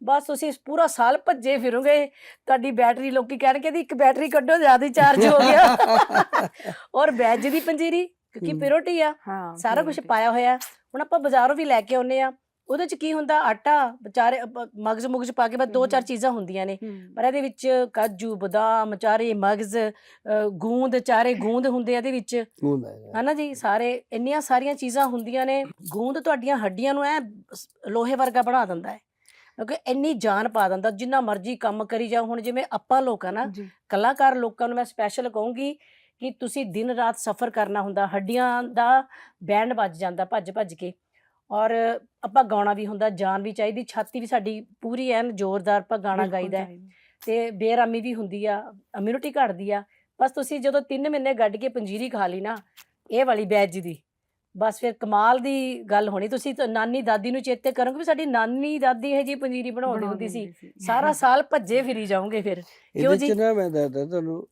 ਬਸ ਤੁਸੀਂ ਪੂਰਾ ਸਾਲ ਭੱਜੇ ਫਿਰੋਗੇ। ਤੁਹਾਡੀ ਬੈਟਰੀ ਲੋਕੀ ਕਹਿਣਗੇ ਦੀ ਇੱਕ ਬੈਟਰੀ ਕੱਢੋ ਜ਼ਿਆਦਾ ਹੀ ਚਾਰਜ ਹੋ ਗਿਆ। ਔਰ ਵੈਜ ਦੀ ਪੰਜੀਰੀ ਕਿਉਂਕਿ ਹਮ। ਪਿਓਰਟੀ ਆ। ਸਾਰਾ ਕੁਝ ਪਾਇਆ ਹੋਇਆ। ਹੁਣ ਆਪਾਂ ਬਾਜ਼ਾਰੋਂ ਵੀ ਲੈ ਕੇ ਆਉਨੇ ਆ ਉਹਦੇ ਚ ਕੀ ਹੁੰਦਾ ਆਟਾ ਵਿਚਾਰੇ ਮਗਜ਼ ਮੁਗਜ਼ ਪਾ ਕੇ ਬਸ ਦੋ ਚਾਰ। ਚੀਜ਼ਾਂ ਹੁੰਦੀਆਂ ਨੇ। ਪਰ ਇਹਦੇ ਵਿੱਚ ਕਾਜੂ ਬਦਾਮ ਚਾਰੇ ਮਗਜ਼ ਗੂੰਦ ਚਾਰੇ ਗੂੰਦ ਹੁੰਦੇ ਆ ਇਹਦੇ ਵਿੱਚ। ਹਨਾ ਜੀ? ਸਾਰੇ ਇੰਨੀਆਂ ਸਾਰੀਆਂ ਚੀਜ਼ਾਂ ਹੁੰਦੀਆਂ ਨੇ ਗੂੰਦ ਤੁਹਾਡੀਆਂ ਹੱਡੀਆਂ ਨੂੰ ਐ ਲੋਹੇ ਵਰਗਾ ਬਣਾ ਦਿੰਦਾ ਹੈ। ਕਿਉਂਕਿ ਇੰਨੀ ਜਾਨ ਪਾ ਦਿੰਦਾ ਜਿੰਨਾ ਮਰਜ਼ੀ ਕੰਮ ਕਰੀ ਜਾਓ। ਹੁਣ ਜਿਵੇਂ ਆਪਾਂ ਲੋਕ ਆ ਨਾ ਕਲਾਕਾਰ ਲੋਕਾਂ ਨੂੰ ਮੈਂ ਸਪੈਸ਼ਲ ਕਹੂੰਗੀ ਕਿ ਤੁਸੀਂ ਦਿਨ ਰਾਤ ਸਫ਼ਰ ਕਰਨਾ ਹੁੰਦਾ ਹੱਡੀਆਂ ਦਾ ਬੈਂਡ ਵੱਜ ਜਾਂਦਾ ਭੱਜ ਭੱਜ ਕੇ। ਔਰ ਆਪਾਂ ਗਾਉਣਾ ਵੀ ਹੁੰਦਾ ਜਾਨ ਵੀ ਚਾਹੀਦੀ ਛਾਤੀ ਵੀ ਸਾਡੀ ਪੂਰੀ ਐਨ ਜ਼ੋਰਦਾਰ ਆਪਾਂ ਗਾਣਾ ਗਾਈਦਾ। ਤੇ ਬੇਰਾਮੀ ਵੀ ਹੁੰਦੀ ਆ ਇਮਿਊਨਿਟੀ ਘਟਦੀ ਆ। ਬਸ ਤੁਸੀਂ ਜਦੋਂ 3 ਮਹੀਨੇ ਗੱਡ ਕੇ ਪੰਜੀਰੀ ਖਾ ਲਈ ਨਾ ਇਹ ਵਾਲੀ ਬੈਜ ਦੀ ਬਸ ਫਿਰ ਕਮਾਲ ਦੀ ਗੱਲ ਹੋਣੀ। ਤੁਸੀਂ ਤਾਂ ਨਾਨੀ ਦਾਦੀ ਨੂੰ ਚੇਤੇ ਕਰੋਗੇ ਵੀ ਸਾਡੀ ਨਾਨੀ ਦਾਦੀ ਇਹ ਜੀ ਪੰਜੀਰੀ ਬਣਾਉਂਦੀ ਹੁੰਦੀ ਸੀ। ਸਾਰਾ ਸਾਲ ਭੱਜੇ ਫਿਰੀ ਜਾਓਗੇ ਫਿਰ। ਕਿਉਂ ਇਹਦੇ ਜੀ? ਚ ਨਾ ਮੈਂ ਦੱਸਦਾ ਤੁਹਾਨੂੰ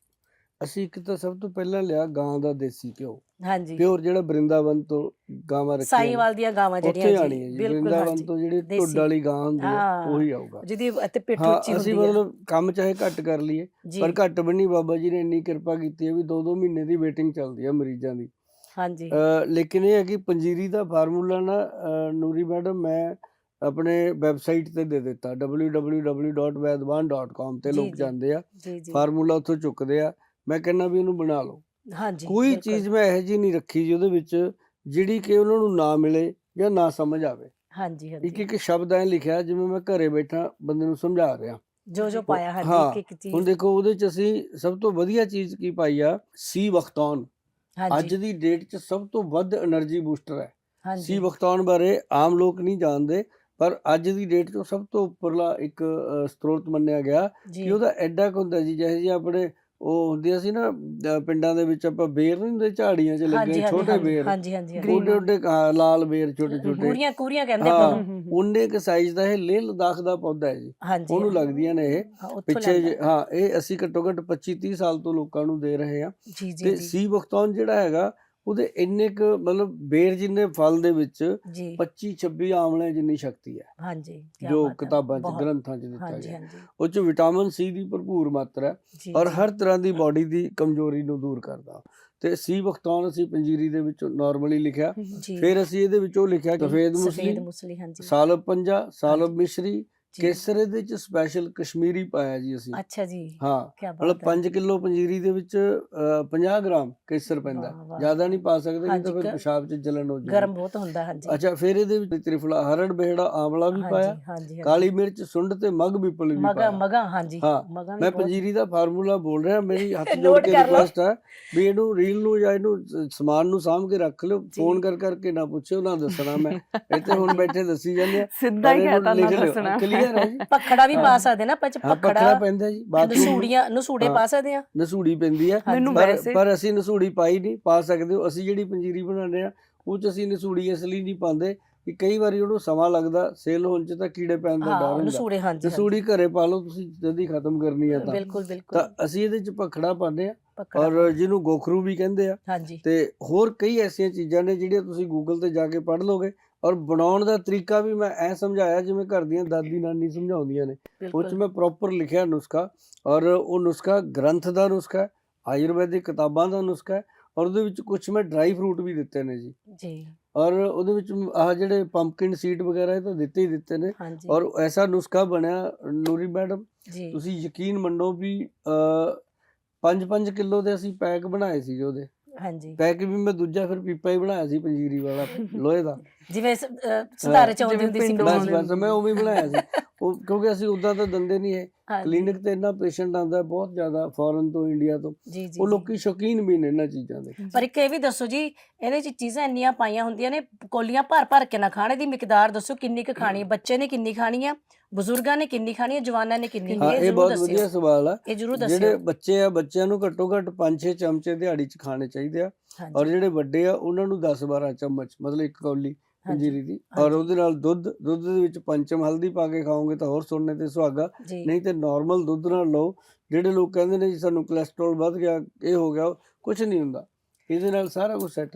ਅਸੀਂ ਇੱਕ ਤਾਂ ਸਭ ਤੋਂ ਪਹਿਲਾਂ ਲਿਆ ਗਾਂ ਦਾ ਦੇਸੀ ਘਿਓ। ਹਾਂਜੀ। ਪਿਓਰ ਜਿਹੜਾ ਬ੍ਰਿੰਦਾਵਨ ਤੋਂ ਗਾਵਾਂ ਰੱਖੀਆਂ ਸਾਈਵਾਲ ਦੀਆਂ ਗਾਵਾਂ ਜਿਹੜੀਆਂ ਜੀ ਬ੍ਰਿੰਦਾਵਨ ਤੋਂ ਜਿਹੜੀ। ਢੁੱਡ ਵਾਲੀ ਗਾਂ ਹੁੰਦੀ ਹੈ। ਉਹੀ ਆਊਗਾ। ਜਿਹਦੀ ਅਤੇ ਪਿੱਠ ਉੱਚੀ ਅਸੀਂ ਹੁੰਦੀ ਹੈ ਮਤਲਬ ਕੰਮ ਚਾਹੇ ਘੱਟ ਕਰ ਲਈਏ ਪਰ ਘੱਟ ਵੀ ਨਹੀਂ। ਬਾਬਾ ਜੀ ਨੇ ਇੰਨੀ ਕਿਰਪਾ ਕੀਤੀ ਹੈ ਵੀ 2-2 ਮਹੀਨੇ ਦੀ ਵੇਟਿੰਗ ਚੱਲਦੀ ਹੈ ਮਰੀਜ਼ਾਂ ਦੀ। ਹਾਂਜੀ। ਅ, ਲੇਕਿਨ ਇਹ ਹੈ ਕਿ ਪੰਜੀਰੀ ਦਾ ਫਾਰਮੂਲਾ ਨਾ ਨੂਰੀ ਮੈਡਮ ਮੈਂ ਆਪਣੇ ਵੈਬਸਾਈਟ ਤੇ ਦੇ ਦਿੱਤਾ। www.vaidwan.com ਤੇ ਲੋਕ। ਜਾਂਦੇ ਆ। ਫਾਰਮੂਲਾ ਉੱਥੋਂ ਚੁੱਕਦੇ ਆ। ਮੈਂ ਕਹਿੰਦਾ ਵੀ ਇਹਨੂੰ ਬਣਾ ਲਓ। ਹਾਂਜੀ ਕੋਈ ਚੀਜ਼ ਮੈਂ ਇਹੋ ਜੀ ਨਹੀਂ ਰੱਖੀ ਜੀ ਉਹਦੇ ਵਿੱਚ ਜਿਹੜੀ ਕਿ ਉਹਨਾਂ ਨੂੰ ਨਾ ਮਿਲੇ ਜਾਂ ਨਾ ਸਮਝ ਆਵੇ। ਹਾਂਜੀ ਹਾਂਜੀ। ਇੱਕ ਸ਼ਬਦ ਐ ਲਿਖਿਆ ਜਿਵੇਂ ਮੈਂ ਘਰੇ ਬੈਠਾ ਬੰਦੇ ਨੂੰ ਸਮਝਾ ਰਿਹਾ। ਜੋ ਜੋ ਪਾਇਆ ਹਾਂਜੀ ਹਾਂ, ਇੱਕ ਇੱਕ ਹੁਣ ਦੇਖੋ ਉਹਦੇ ਚ ਅਸੀਂ ਸਭ ਤੋਂ ਵਧੀਆ ਚੀਜ਼ ਕੀ ਪਾਈ ਆ? ਸੀ ਵਕਤੌਨ ਅੱਜ ਦੀ ਡੇਟ ਚ ਸਭ ਤੋਂ ਵੱਧ એનર્ਜੀ ਬੂਸਟਰ ਹੈ। ਸੀ ਹਾਂਜੀ ਬਾਰੇ ਆਮ ਲੋਕ ਨਹੀਂ ਜਾਣਦੇ ਪਰ ਅੱਜ ਦੀ ਡੇਟ 'ਚ ਸਭ ਤੋਂ ਉੱਪਰਲਾ ਇੱਕ ਅ, ਮੰਨਿਆ ਗਿਆ ਕਿ ਉਹਦਾ ਐਡਾ ਕੁ ਹੁੰਦਾ ਜੀ ਜਿਹੇ ਆਪਣੇ ਉਹ ਹੁੰਦੀਆਂ ਸੀ ਨਾ ਪਿੰਡਾਂ ਦੇ ਵਿੱਚ ਆਪਾਂ ਬੇਰ ਨਹੀਂ ਹੁੰਦੇ ਝਾੜੀਆਂ 'ਚ ਲੱਗੇ ਛੋਟੇ ਬੇਰ। ਹਾਂਜੀ ਹਾਂਜੀ ਹਾਂਜੀ। ਉਹਦੇ ਉਹਦੇ ਲਾਲ ਬੇਰ ਛੋਟੇ ਛੋਟੇ। ਕੂਰੀਆਂ ਕੂਰੀਆਂ ਕਹਿੰਦੇ ਹਾਂ। ਉਹਨੇ ਇੱਕ ਸਾਈਜ਼ ਦਾ ਇਹ ਲੇਹ ਲਦਾਖ ਦਾ ਪੌਦਾ ਹੈ ਜੀ। ਉਹਨੂੰ ਲੱਗਦੀਆਂ ਨੇ ਇਹ। ਪਿੱਛੇ ਹਾਂ ਇਹ ਅਸੀਂ ਘੱਟੋ ਘੱਟ 25 30 ਸਾਲ ਤੋਂ ਲੋਕਾਂ ਨੂੰ ਦੇ ਰਹੇ ਜੀ ਤੇ ਸੀ ਵਖਤੌਨ ਜਿਹੜਾ ਹੈਗਾ ਉਹਦੇ ਇੰਨੇ ਕੁ ਮਤਲਬ ਬੇਰ ਜਿੰਨੇ ਫਲ ਦੇ ਵਿੱਚ ਜੀ। 25 26 ਆਮਲੇ ਜਿੰਨੀ ਸ਼ਕਤੀ ਹੈ। ਹਾਂਜੀ ਜੋ ਕਿਤਾਬਾਂ 'ਚ। ਗ੍ਰੰਥਾਂ 'ਚ ਦਿੱਤਾ ਗਿਆ। ਉਹ 'ਚ ਵਿਟਾਮਿਨ ਸੀ ਦੀ ਭਰਪੂਰ ਮਾਤਰਾ ਹੈ ਔਰ ਹਰ ਤਰ੍ਹਾਂ ਦੀ ਬਾਡੀ ਦੀ ਕਮਜ਼ੋਰੀ ਨੂੰ ਦੂਰ ਕਰਦਾ। ਤੇ ਸੀ ਵਖਤੌਨ ਅਸੀਂ ਪੰਜੀਰੀ ਦੇ ਵਿੱਚ ਨਾਰਮਲੀ ਲਿਖਿਆ। ਫਿਰ ਅਸੀਂ ਇਹਦੇ ਵਿੱਚ ਉਹ ਲਿਖਿਆ ਸਫੇਦ ਮੁਸਲੀ ਸਾਲਬ ਪੰਜਾ ਸਾਲਬ ਮਿਸ਼ਰੀ। ਕੇਸਰ ਇਹਦੇ ਵਿੱਚ ਸਪੈਸ਼ਲ ਕਸ਼ਮੀਰੀ ਪਾਇਆ ਜੀ ਅਸੀਂ। ਅੱਛਾ ਜੀ ਹਾਂ ਮਤਲਬ ਬਾਤ ਹੈ। 5 ਕਿਲੋ ਪੰਜੀਰੀ ਦੇ ਵਿੱਚ ਅ, 50 ਗ੍ਰਾਮ ਕੇਸਰ ਪੈਂਦਾ। ਜ਼ਿਆਦਾ ਨਹੀਂ ਪਾ ਸਕਦੇ ਨਹੀਂ ਤਾਂ ਹਾਂਜੀ, ਫਿਰ ਪਿਸ਼ਾਬ 'ਚ ਜਲਨ ਹੋ ਜਾਂਦੀ ਗਰਮ ਬਹੁਤ ਹੁੰਦਾ ਹਾਂਜੀ। ਅੱਛਾ ਫਿਰ ਇਹਦੇ ਵਿੱਚ ਤ੍ਰਿਫਲਾ ਹਰੜ ਬਿਹੜਾ ਆਮਲਾ ਵੀ ਹਾਂਜੀ ਪਾਇਆ। ਹਾਂਜੀ ਹਾਂਜੀ। ਕਾਲੀ ਮਿਰਚ ਸੁੰਡ ਤੇ ਮਗ ਪਿੱਪਲ ਵੀ ਪਾਇਆ। ਮਗਾ ਹਾਂਜੀ। ਮਗਾ ਵੀ ਮੈਂ ਪੰਜੀਰੀ ਦਾ ਫਾਰਮੂਲਾ ਬੋਲ ਰਿਹਾ ਮੇਰੀ ਹੱਥ ਜੋੜ ਕੇ। ਰਿਕੁਐਸਟ ਹੈ ਵੀ ਇਹਨੂੰ ਰੀਲ ਨੂੰ ਜਾਂ ਇਹਨੂੰ ਸਮਾਨ ਨੂੰ ਸਾਂਭ ਕੇ ਰੱਖ ਲਿਓ। ਫੋਨ ਕਰ ਕਰਕੇ ਨਾ ਪੁੱਛਿਓ ਨਾ ਦੱਸਣਾ ਮੈਂ। ਇੱਥੇ ਹੁਣ ਬੈਠੇ ਦੱਸੀ ਜਾਂਦੇ ਆ। ਸਿੱਧਾ ਹੀ ਕਹਤਾ ਨਾ ਦੱਸਣਾ। ਕਲੀਅਰ ਹੈ ਪਖੜਾ ਵੀ ਪਾ। ਸਕਦੇ ਨਾ ਪਚ ਹਾਂ ਪੱਖੜਾ ਪਖੜਾ ਪੈਂਦਾ ਜੀ ਬਾਥਰੂਮ ਨਸੂੜੀਆਂ ਨਸੂੜੇ। ਪਾ ਸਕਦੇ ਆ? ਨਸੂੜੀ ਪੈਂਦੀ ਮੈਨੂੰ ਪਰ ਵੈਸੇ ਪਰ ਅਸੀਂ ਨਸੂੜੀ ਪਾਈ ਨਹੀਂ ਪਾ ਸਕਦੇ ਹੋ। ਅਸੀਂ ਜਿਹੜੀ ਪੰਜੀਰੀ ਬਣਾਉਂਦੇ ਆ ਉਹ ਚ ਅਸੀਂ ਨਸੂੜੀ ਇਸ ਲਈ ਨਹੀਂ ਪਾਉਂਦੇ। ਕਿ ਕਈ ਵਾਰੀ ਉਹਨੂੰ ਸਮਾਂ ਲੱਗਦਾ ਸੇਲ ਹੋਣ ਚ ਤਾਂ ਕੀੜੇ ਪੈਣ ਦਾ ਡਰ ਹਾਂ ਹੁੰਦਾ। ਨਸੂੜੇ ਹਾਂਜੀ ਨਸੂੜੀ ਘਰੇ ਪਾ ਲਓ ਤੁਸੀਂ ਜਲਦੀ ਖਤਮ ਕਰਨੀ ਆ ਹਾਂਜੀ। ਤਾਂ। ਬਿਲਕੁਲ ਬਿਲਕੁਲ। ਤਾਂ ਅਸੀਂ ਇਹਦੇ ਚ ਪਖੜਾ ਪਾਉਂਦੇ ਆ। ਪਖੜਾ ਔਰ ਜਿਹਨੂੰ ਗੋਖਰੂ ਵੀ ਕਹਿੰਦੇ ਆ। ਹਾਂਜੀ। ਤੇ ਹੋਰ ਕਈ ਐਸੀਆਂ ਚੀਜ਼ਾਂ ਨੇ ਜਿਹੜੀਆਂ ਤੁਸੀਂ ਗੂਗਲ ਤੇ ਜਾ ਕੇ ਪੜ੍ਹ ਲਓਗੇ ਔਰ ਬਣਾਉਣ ਦਾ ਤਰੀਕਾ ਵੀ ਮੈਂ ਐ ਸਮਝਾਇਆ ਜਿਵੇਂ ਘਰ ਦੀਆਂ ਦਾਦੀ ਨਾਨੀ ਸਮਝਾਉਂਦੀਆਂ ਨੇ। ਉਹ ਚ ਮੈਂ ਪ੍ਰੋਪਰ ਲਿਖਿਆ ਨੁਸਖਾ ਔਰ ਉਹ ਨੁਸਖਾ ਗ੍ਰੰਥ ਦਾ ਨੁਸਖਾ ਹੈ ਆਯੁਰਵੈਦਿਕ ਕਿਤਾਬਾਂ ਦਾ ਨੁਸਖਾ ਹੈ ਔਰ ਉਹਦੇ ਵਿੱਚ ਕੁਝ ਮੈਂ ਡਰਾਈ ਫਰੂਟ ਵੀ ਦਿੱਤੇ ਨੇ ਜੀ। ਜੀ। ਔਰ ਉਹਦੇ ਵਿੱਚ ਆਹ ਜਿਹੜੇ ਪੰਪਕਿਨ ਸੀਡ ਵਗੈਰਾ ਇਹ ਤਾਂ ਦਿੱਤੇ ਹੀ ਦਿੱਤੇ ਨੇ। ਔਰ ਐਸਾ ਨੁਸਖਾ ਬਣਿਆ ਨੂਰੀ ਮੈਡਮ ਤੁਸੀਂ ਯਕੀਨ ਮੰਨੋ ਵੀ 5-5 ਕਿਲੋ ਦੇ ਅਸੀਂ ਪੈਕ ਬਣਾਏ ਸੀ ਉਹਦੇ। ਹਾਂਜੀ। ਪੈਕ ਵੀ ਮੈਂ ਦੂਜਾ ਫਿਰ ਪੀਪਾ ਹੀ ਬਣਾਇਆ ਸੀ ਪੰਜੀਰੀ ਵਾਲਾ ਲੋਹੇ ਦਾ। ਜਿਵੇਂ ਸੁਧਾਰੇ ਚ ਆਉਂਦੀ ਹੁੰਦੀ ਸੀ ਬਸ ਬਸ ਮੈਂ ਉਹ ਵੀ ਬਣਾਇਆ ਸੀ। ਉਹ ਕਿਉਂਕਿ ਅਸੀਂ ਉਦਾਂ ਤਾਂ ਦੰਦੇ ਨਹੀਂ ਹੈ ਕਲੀਨਿਕ ਤੇ ਇੰਨਾ ਪੇਸ਼ੈਂਟ ਆਉਂਦਾ ਹੈ, ਬਹੁਤ ਜ਼ਿਆਦਾ ਫੋਰਨ ਤੋਂ ਇੰਡੀਆ ਤੋਂ। ਉਹ। ਲੋਕੀ ਸ਼ੌਕੀਨ ਵੀ ਨੇ ਇਹਨਾਂ ਚੀਜ਼ਾਂ ਦੇ। ਪਰ ਇੱਕ ਇਹ ਵੀ ਦੱਸੋ ਜੀ ਇਹਦੇ ਚ ਚੀਜ਼ਾਂ ਇੰਨੀਆਂ ਪਾਈਆਂ ਹੁੰਦੀਆਂ ਨੇ ਕੋਲੀਆਂ ਭਰ ਭਰ ਕੇ ਨਾ ਖਾਣੇ ਦੀ ਮਿਕਦਾਰ ਦੱਸੋ ਕਿੰਨੀ ਕੁ ਖਾਣੀ ਹੈ ਬੱਚੇ ਨੇ ਕਿੰਨੀ ਖਾਣੀ ਆ ਬਜ਼ੁਰਗਾਂ ਨੇ ਕਿੰਨੀ ਖਾਣੀ ਹੈ ਜਵਾਨਾਂ ਨੇ ਕਿੰਨੀ ਹਾਂ ਇਹ ਬਹੁਤ ਵਧੀਆ ਸਵਾਲ ਆ। ਇਹ ਜ਼ਰੂਰ ਜਿਹੜੇ ਦੱਸਿਓ ਬੱਚੇ ਆ ਬੱਚਿਆਂ ਨੂੰ ਘੱਟੋ ਘੱਟ 5-6 ਚਮਚੇ ਦਿਹਾੜੀ ਚ ਖਾਣੇ ਚਾਹੀਦੇ ਆ। ਔਰ ਜਿਹੜੇ ਵੱਡੇ ਆ ਉਹਨਾਂ ਨੂੰ 10-12 ਚਮਚ ਮਤਲਬ ਇੱਕ ਕੌਲੀ ਪੰਜੀਰੀ ਦੀ। ਔਰ। ਉਹਦੇ ਨਾਲ ਦੁੱਧ ਦੁੱਧ ਦੇ ਵਿੱਚ ਪੰਚਮ ਹਲਦੀ ਪਾ ਕੇ ਖਾਓਗੇ ਤਾਂ ਹੋਰ ਸੁਣਨੇ ਤੇ ਸੁਹਾਗਾ। ਨਹੀਂ ਤੇ ਨਾਰਮਲ ਦੁੱਧ ਨਾਲ ਲਓ। ਜਿਹੜੇ ਲੋਕ ਕਹਿੰਦੇ ਨੇ ਜੀ ਸਾਨੂੰ ਕੋਲੇਸਟ੍ਰੋਲ ਵੱਧ ਗਿਆ ਇਹ ਹੋ ਗਿਆ ਕੁਝ ਨਹੀਂ ਹੁੰਦਾ। ਇਹਦੇ ਨਾਲ ਸਾਰਾ ਕੁਝ ਸੈੱਟ